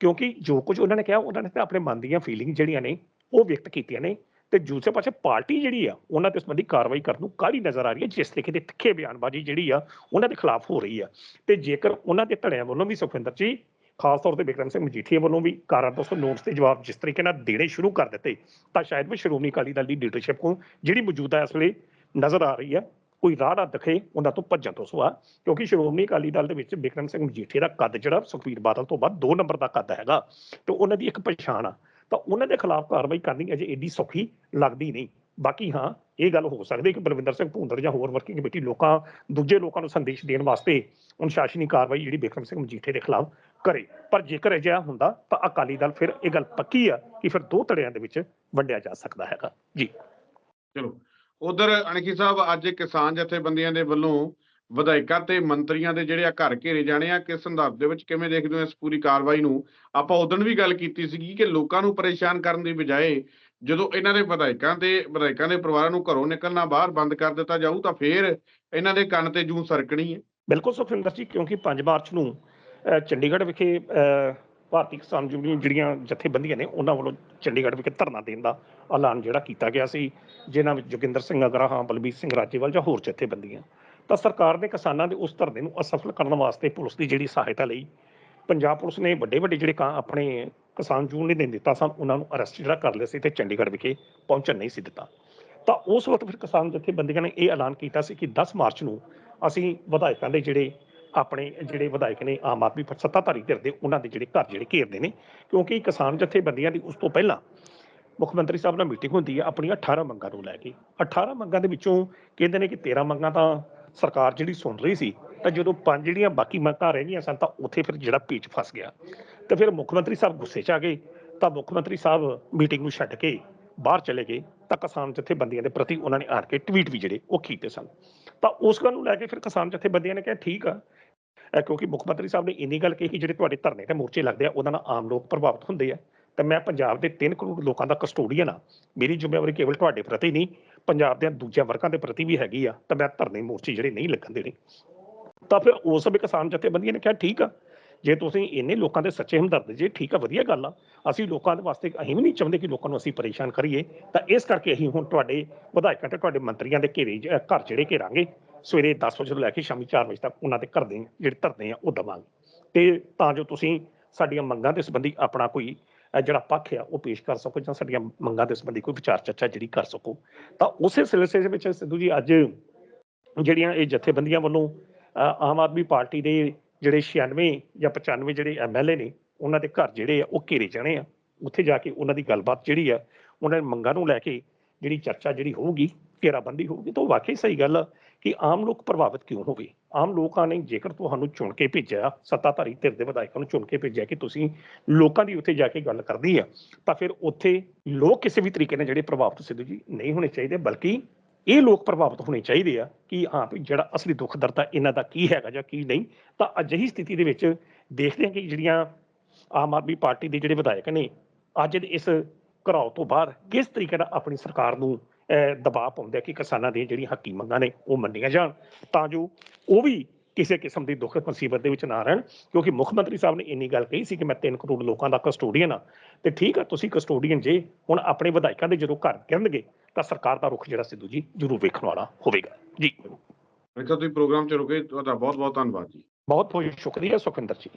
ਕਿਉਂਕਿ ਜੋ ਕੁਝ ਉਹਨਾਂ ਨੇ ਕਿਹਾ, ਉਹਨਾਂ ਨੇ ਤਾਂ ਆਪਣੇ ਮਨ ਦੀਆਂ ਫੀਲਿੰਗ ਜਿਹੜੀਆਂ ਨੇ, ਉਹ ਵਿਅਕਤ ਕੀਤੀਆਂ ਨੇ। ਤੇ ਦੂਸਰੇ ਪਾਸੇ ਪਾਰਟੀ ਜਿਹੜੀ ਆ, ਉਹਨਾਂ 'ਤੇ ਸੰਬੰਧੀ ਕਾਰਵਾਈ ਕਰਨ ਨੂੰ ਕਾਹਲੀ ਨਜ਼ਰ ਆ ਰਹੀ ਹੈ? ਜਿਸ ਤਰੀਕੇ ਦੇ ਤਿੱਖੇ ਬਿਆਨਬਾਜ਼ੀ ਜਿਹੜੀ ਆ, ਉਹਨਾਂ ਦੇ ਖਿਲਾਫ ਹੋ ਰਹੀ ਆ। ਤੇ ਜੇਕਰ ਉਹਨਾਂ ਦੇ ਧੜਿਆਂ ਵੱਲੋਂ ਵੀ ਸੁਖਵਿੰਦਰ ਜੀ, ਖਾਸ ਤੌਰ ਤੇ ਬਿਕਰਮ ਸਿੰਘ ਮਜੀਠੀਆ ਵੱਲੋਂ ਵੀ ਕਾਰਾਂ ਤੋਂ ਨੋਟਸ ਦੇ ਜਵਾਬ ਜਿਸ ਤਰੀਕੇ ਨਾਲ ਦੇਣੇ ਸ਼ੁਰੂ ਕਰ ਦਿੱਤੇ, ਤਾਂ ਸ਼ਾਇਦ ਵੀ ਸ਼੍ਰੋਮਣੀ ਅਕਾਲੀ ਦਲ ਦੀ ਲੀਡਰਸ਼ਿਪ ਨੂੰ ਜਿਹੜੀ ਮੌਜੂਦਾ ਇਸ ਵੇਲੇ ਨਜ਼ਰ ਆ ਰਹੀ ਹੈ ਕੋਈ ਰਾਹ ਨਾ ਦਿਖੇ, ਉਹਨਾਂ ਤੋਂ ਭੱਜਣ ਤੋਂ ਸੁਆ ਕਿਉਂਕਿ ਸ਼੍ਰੋਮਣੀ ਅਕਾਲੀ ਦਲ ਦੇ ਵਿੱਚ ਬਿਕਰਮ ਸਿੰਘ ਮਜੀਠੀਆ ਦਾ ਕੱਦ ਜਿਹੜਾ ਸੁਖਬੀਰ ਬਾਦਲ ਤੋਂ ਬਾਅਦ 2 ਨੰਬਰ ਦਾ ਕੱਦ ਹੈਗਾ, ਤੇ ਉਹਨਾਂ ਦੀ ਇੱਕ ਪਛਾਣ ਆ। ਤਾਂ ਉਹਨਾਂ ਦੇ ਖਿਲਾਫ ਕਾਰਵਾਈ ਕਰਨੀ ਅਜੇ ਏਡੀ ਸੌਖੀ ਲੱਗਦੀ ਨਹੀਂ। ਬਾਕੀ ਹਾਂ, ਇਹ ਗੱਲ ਹੋ ਸਕਦੀ ਕਿ ਬਲਵਿੰਦਰ ਸਿੰਘ ਭੂੰਦੜ ਜਾਂ ਹੋਰ ਵਰਕਿੰਗ ਕਮੇਟੀ ਲੋਕਾਂ, ਦੂਜੇ ਲੋਕਾਂ ਨੂੰ ਸੰਦੇਸ਼ ਦੇਣ ਵਾਸਤੇ ਅਨੁਸ਼ਾਸਨੀ ਕਾਰਵਾਈ ਜਿਹੜੀ ਬਿਕਰਮ ਸਿੰਘ ਮਜੀਠੇ ਦੇ ਖਿਲਾਫ ਕਰੇ। ਪਰ ਜੇਕਰ ਅਜਿਹਾ ਹੁੰਦਾ, ਤਾਂ ਅਕਾਲੀ ਦਲ ਫਿਰ ਇਹ ਗੱਲ ਪੱਕੀ ਆ ਕਿ ਫਿਰ ਦੋ ਧੜਿਆਂ ਦੇ ਵਿੱਚ ਵੰਡਿਆ ਜਾ ਸਕਦਾ ਹੈਗਾ। ਜੀ। ਚਲੋ, ਉਧਰ ਅਣਖੀ ਸਾਹਿਬ, ਅੱਜ ਕਿਸਾਨ ਜਥੇਬੰਦੀਆਂ ਦੇ ਵੱਲੋਂ ਵਿਧਾਇਕਾਂ ਤੇ ਮੰਤਰੀਆਂ ਦੇ ਜਿਹੜੇ ਆ ਘਰ ਘੇਰੇ ਜਾਣੇ ਆ, ਕਿਸ ਸੰਦਰਭ ਦੇ ਵਿੱਚ ਕਿਵੇਂ ਦੇਖਦੇ ਹੋ ਇਸ ਪੂਰੀ ਕਾਰਵਾਈ ਨੂੰ? ਆਪਾਂ ਉਦੋਂ ਵੀ ਗੱਲ ਕੀਤੀ ਸੀਗੀ ਕਿ ਲੋਕਾਂ ਨੂੰ ਪਰੇਸ਼ਾਨ ਕਰਨ ਦੀ ਬਜਾਏ ਜਦੋਂ ਇਹਨਾਂ ਦੇ ਵਿਧਾਇਕਾਂ ਤੇ ਵਿਧਾਇਕਾਂ ਦੇ ਪਰਿਵਾਰਾਂ ਨੂੰ ਘਰੋਂ ਨਿਕਲਣਾ, ਬਾਹਰ ਬੰਦ ਕਰ ਦਿੱਤਾ ਜਾਊ, ਤਾਂ ਫੇਰ ਇਹਨਾਂ ਦੇ ਕੰਨ ਤੇ ਜੂੰ ਸਰਕਣੀ ਹੈ। ਬਿਲਕੁਲ ਸੁਖਵਿੰਦਰ ਜੀ, ਕਿਉਂਕਿ 5 ਮਾਰਚ ਨੂੰ ਚੰਡੀਗੜ੍ਹ ਵਿਖੇ ਭਾਰਤੀ ਕਿਸਾਨ ਯੂਨੀਅਨ ਜਿਹੜੀਆਂ ਜਥੇਬੰਦੀਆਂ ਨੇ, ਉਹਨਾਂ ਵੱਲੋਂ ਚੰਡੀਗੜ੍ਹ ਵਿਖੇ ਧਰਨਾ ਦੇਣ ਦਾ ਐਲਾਨ ਜਿਹੜਾ ਕੀਤਾ ਗਿਆ ਸੀ, ਜਿਨ੍ਹਾਂ ਵਿੱਚ ਜੋਗਿੰਦਰ ਸਿੰਘ ਅਗਰਾਹਾਂ, ਬਲਬੀਰ ਸਿੰਘ ਰਾਜੇਵਾਲ ਜਾਂ ਹੋਰ ਜਥੇਬੰਦੀਆਂ। ਤਾਂ ਸਰਕਾਰ ਨੇ ਕਿਸਾਨਾਂ ਦੇ ਉਸ ਧਰਨੇ ਨੂੰ ਅਸਫਲ ਕਰਨ ਵਾਸਤੇ ਪੁਲਿਸ ਦੀ ਜਿਹੜੀ ਸਹਾਇਤਾ ਲਈ। ਪੰਜਾਬ ਪੁਲਿਸ ਨੇ ਵੱਡੇ ਵੱਡੇ ਜਿਹੜੇ ਕਾਂ ਆਪਣੇ ਕਿਸਾਨ ਯੂਨੀਅਨ ਦੇ ਦਿੱਤਾ ਸਨ, ਉਹਨਾਂ ਨੂੰ ਅਰੈਸਟ ਜਿਹੜਾ ਕਰ ਲਿਆ ਸੀ ਤੇ ਚੰਡੀਗੜ੍ਹ ਵਿਖੇ ਪਹੁੰਚਣ ਨਹੀਂ ਸੀ ਦਿੱਤਾ। ਤਾਂ ਉਸ ਵਕਤ ਫਿਰ ਕਿਸਾਨ ਜਥੇਬੰਦੀਆਂ ਨੇ ਇਹ ਐਲਾਨ ਕੀਤਾ ਸੀ ਕਿ 10 ਮਾਰਚ ਨੂੰ ਅਸੀਂ ਵਿਧਾਇਕਾਂ ਦੇ ਜਿਹੜੇ ਆਪਣੇ ਜਿਹੜੇ ਵਿਧਾਇਕ ਨੇ, ਆਮ ਆਦਮੀ ਸੱਤਾਧਾਰੀ ਧਿਰ ਦੇ ਉਹਨਾਂ ਦੇ ਜਿਹੜੇ ਘਰ ਜਿਹੜੇ ਘੇਰਦੇ ਨੇ, ਕਿਉਂਕਿ ਕਿਸਾਨ ਜਥੇਬੰਦੀਆਂ ਦੀ ਉਸ ਤੋਂ ਪਹਿਲਾਂ ਮੁੱਖ ਮੰਤਰੀ ਸਾਹਿਬ ਨਾਲ ਮੀਟਿੰਗ ਹੁੰਦੀ ਹੈ, ਆਪਣੀਆਂ 18 ਮੰਗਾਂ ਨੂੰ ਲੈ ਕੇ। 18 ਮੰਗਾਂ ਦੇ ਵਿੱਚੋਂ ਕਹਿੰਦੇ ਨੇ ਕਿ 13 ਮੰਗਾਂ ਤਾਂ ਸਰਕਾਰ ਜਿਹੜੀ ਸੁਣ ਰਹੀ ਸੀ, ਤਾਂ ਜਦੋਂ ਪੰਜ ਜਿਹੜੀਆਂ ਬਾਕੀ ਮੰਗਾਂ ਰਹਿ ਗਈਆਂ ਸਨ, ਤਾਂ ਉੱਥੇ ਫਿਰ ਜਿਹੜਾ ਪੀਚ ਫਸ ਗਿਆ। ਤੇ ਫਿਰ ਮੁੱਖ ਮੰਤਰੀ ਸਾਹਿਬ ਗੁੱਸੇ 'ਚ ਆ ਗਏ। ਤਾਂ ਮੁੱਖ ਮੰਤਰੀ ਸਾਹਿਬ ਮੀਟਿੰਗ ਨੂੰ ਛੱਡ ਕੇ ਬਾਹਰ ਚਲੇ ਗਏ। ਤਾਂ ਕਿਸਾਨ ਜਥੇਬੰਦੀਆਂ ਦੇ ਪ੍ਰਤੀ ਉਹਨਾਂ ਨੇ ਆਣ ਕੇ ਟਵੀਟ ਵੀ ਜਿਹੜੇ ਉਹ ਕੀਤੇ ਸਨ। ਤਾਂ ਉਸ ਗੱਲ ਨੂੰ ਲੈ ਕੇ ਫਿਰ ਕਿਸਾਨ ਜਥੇਬੰਦੀਆਂ ਨੇ ਕਿਹਾ, ਠੀਕ ਆ। ਕਿਉਂਕਿ ਮੁੱਖ ਮੰਤਰੀ ਸਾਹਿਬ ਨੇ ਇੰਨੀ ਗੱਲ ਕਹੀ ਕਿ ਜਿਹੜੇ ਤੁਹਾਡੇ ਧਰਨੇ ਤੇ ਮੋਰਚੇ ਲੱਗਦੇ ਆ, ਉਹਨਾਂ ਨਾਲ ਆਮ ਲੋਕ ਪ੍ਰਭਾਵਿਤ ਹੁੰਦੇ ਆ। ਤਾਂ ਮੈਂ ਪੰਜਾਬ ਦੇ 3 ਕਰੋੜ ਲੋਕਾਂ ਦਾ ਕਸਟੋਡੀਅਨ ਆ। ਮੇਰੀ ਜ਼ਿੰਮੇਵਾਰੀ ਕੇਵਲ ਤੁਹਾਡੇ ਪ੍ਰਤੀ ਨਹੀਂ, ਪੰਜਾਬ ਦੇ ਦੂਜਿਆਂ ਵਰਗਾਂ ਦੇ ਪ੍ਰਤੀ ਵੀ ਹੈਗੀ ਆ, ਤਾਂ ਮੈਂ ਧਰਨੇ ਮੋਰਚੇ ਜਿਹੜੇ ਨਹੀਂ ਲੱਗਣ ਦੇਣੇ। ਤਾਂ ਫਿਰ ਉਸ ਸਮੇਂ ਕਿਸਾਨ ਜਥੇਬੰਦੀਆਂ ਨੇ ਕਿਹਾ, ਠੀਕ ਆ, ਜੇ ਤੁਸੀਂ ਇੰਨੇ ਲੋਕਾਂ ਦੇ ਸੱਚੇ ਹਮਦਰਦ ਜੇ, ਠੀਕ ਆ, ਵਧੀਆ ਗੱਲ ਆ। ਅਸੀਂ ਲੋਕਾਂ ਦੇ ਵਾਸਤੇ ਅਸੀਂ ਵੀ ਨਹੀਂ ਚਾਹੁੰਦੇ ਕਿ ਲੋਕਾਂ ਨੂੰ ਅਸੀਂ ਪਰੇਸ਼ਾਨ ਕਰੀਏ। ਤਾਂ ਇਸ ਕਰਕੇ ਅਸੀਂ ਹੁਣ ਤੁਹਾਡੇ ਵਿਧਾਇਕਾਂ ਤੇ ਤੁਹਾਡੇ ਮੰਤਰੀਆਂ ਦੇ ਘੇਰੇ ਘਰ ਜਿਹੜੇ ਘੇਰਾਂਗੇ, ਸਵੇਰੇ 10 ਵਜੇ ਤੋਂ ਲੈ ਕੇ ਸ਼ਾਮੀ 4 ਵਜੇ ਤੱਕ ਉਹਨਾਂ ਦੇ ਘਰ ਦੇ ਜਿਹੜੇ ਧਰਨੇ ਆ, ਉਹ ਦਵਾਂਗੇ। ਤੇ ਤਾਂ ਜੋ ਤੁਸੀਂ ਸਾਡੀਆਂ ਮੰਗਾਂ ਦੇ ਸੰਬੰਧੀ ਆਪਣਾ ਕੋਈ ਜਿਹੜਾ ਪੱਖ ਆ, ਉਹ ਪੇਸ਼ ਕਰ ਸਕੋ ਜਾਂ ਸਾਡੀਆਂ ਮੰਗਾਂ ਦੇ ਸੰਬੰਧੀ ਕੋਈ ਵਿਚਾਰ ਚਰਚਾ ਜਿਹੜੀ ਕਰ ਸਕੋ। ਤਾਂ ਉਸੇ ਸਿਲਸਿਲੇ ਦੇ ਵਿੱਚ ਸਿੱਧੂ ਜੀ ਅੱਜ ਜਿਹੜੀਆਂ ਇਹ ਜਥੇਬੰਦੀਆਂ ਵੱਲੋਂ ਆਮ ਆਦਮੀ ਪਾਰਟੀ ਦੇ ਜਿਹੜੇ 96 ਜਾਂ 95 ਜਿਹੜੇ ਐਮਐਲਏ ਨੇ, ਉਹਨਾਂ ਦੇ ਘਰ ਜਿਹੜੇ ਆ, ਉਹ ਘੇਰੇ ਜਾਣੇ ਆ। ਉੱਥੇ ਜਾ ਕੇ ਉਹਨਾਂ ਦੀ ਗੱਲਬਾਤ ਜਿਹੜੀ ਆ, ਉਹਨਾਂ ਮੰਗਾਂ ਨੂੰ ਲੈ ਕੇ ਜਿਹੜੀ ਚਰਚਾ ਜਿਹੜੀ ਹੋਊਗੀ, ਘੇਰਾਬੰਦੀ ਹੋਊਗੀ, ਤਾਂ ਉਹ ਵਾਕਈ ਸਹੀ ਗੱਲ ਆ। ਕਿ ਆਮ ਲੋਕ ਪ੍ਰਭਾਵਿਤ ਕਿਉਂ ਹੋ ਗਏ? ਆਮ ਲੋਕਾਂ ਨੇ ਜੇਕਰ ਤੁਹਾਨੂੰ ਚੁਣ ਕੇ ਭੇਜਿਆ, ਸੱਤਾਧਾਰੀ ਧਿਰ ਦੇ ਵਿਧਾਇਕਾਂ ਨੂੰ ਚੁਣ ਕੇ ਭੇਜਿਆ ਕਿ ਤੁਸੀਂ ਲੋਕਾਂ ਦੀ ਉੱਥੇ ਜਾ ਕੇ ਗੱਲ ਕਰਦੀ ਆ, ਤਾਂ ਫਿਰ ਉੱਥੇ ਲੋਕ ਕਿਸੇ ਵੀ ਤਰੀਕੇ ਨਾਲ ਜਿਹੜੇ ਪ੍ਰਭਾਵਿਤ ਸਿੱਧੂ ਜੀ ਨਹੀਂ ਹੋਣੇ ਚਾਹੀਦੇ, ਬਲਕਿ ਇਹ ਲੋਕ ਪ੍ਰਭਾਵਿਤ ਹੋਣੇ ਚਾਹੀਦੇ ਆ ਕਿ ਹਾਂ ਵੀ ਜਿਹੜਾ ਅਸਲੀ ਦੁੱਖ ਦਰਦ ਆ ਇਹਨਾਂ ਦਾ ਕੀ ਹੈਗਾ ਜਾਂ ਕੀ ਨਹੀਂ, ਤਾਂ ਅਜਿਹੀ ਸਥਿਤੀ ਦੇ ਵਿੱਚ ਦੇਖਦੇ ਹਾਂ ਕਿ ਜਿਹੜੀਆਂ ਆਮ ਆਦਮੀ ਪਾਰਟੀ ਦੇ ਜਿਹੜੇ ਵਿਧਾਇਕ ਨੇ, ਅੱਜ ਦੇ ਇਸ ਘਰਾਓ ਤੋਂ ਬਾਹਰ ਕਿਸ ਤਰੀਕੇ ਨਾਲ ਆਪਣੀ ਸਰਕਾਰ ਨੂੰ ਦਬਾਅ ਪਾਉਂਦੇ ਆ ਕਿ ਕਿਸਾਨਾਂ ਦੀਆਂ ਜਿਹੜੀਆਂ ਹੱਕੀ ਮੰਗਾਂ ਨੇ ਉਹ ਮੰਨੀਆਂ ਜਾਣ। ਤਾਂ ਜੋ ਉਹ ਵੀ ਕਿਸੇ ਕਿਸਮ ਦੀ ਦੁੱਖ ਮੁਸੀਬਤ ਦੇ ਵਿੱਚ ਨਾ ਰਹਿਣ ਕਿਉਂਕਿ ਮੁੱਖ ਮੰਤਰੀ ਸਾਹਿਬ ਨੇ ਇੰਨੀ ਗੱਲ ਕਹੀ ਸੀ ਕਿ ਮੈਂ 3 ਕਰੋੜ ਲੋਕਾਂ ਦਾ ਕਸਟੋਡੀਅਨ ਆ ਤੇ ਠੀਕ ਆ ਤੁਸੀਂ ਕਸਟੋਡੀਅਨ ਜੇ ਹੁਣ ਆਪਣੇ ਵਿਧਾਇਕਾਂ ਦੇ ਜਦੋਂ ਘਰ ਗਿਰਨਗੇ ਤਾਂ ਸਰਕਾਰ ਦਾ ਰੁਖ ਜਿਹੜਾ ਸਿੱਧੂ ਜੀ ਜ਼ਰੂਰ ਵੇਖਣ ਵਾਲਾ ਹੋਵੇਗਾ। ਜੀ। ਅੱਛਾ ਤੁਸੀਂ ਪ੍ਰੋਗਰਾਮ ਚ ਰੁਕੇ ਤੁਹਾਡਾ ਬਹੁਤ ਬਹੁਤ ਧੰਨਵਾਦ ਜੀ। ਬਹੁਤ ਬਹੁਤ ਸ਼ੁਕਰੀਆ ਸੁਖਿੰਦਰ ਜੀ।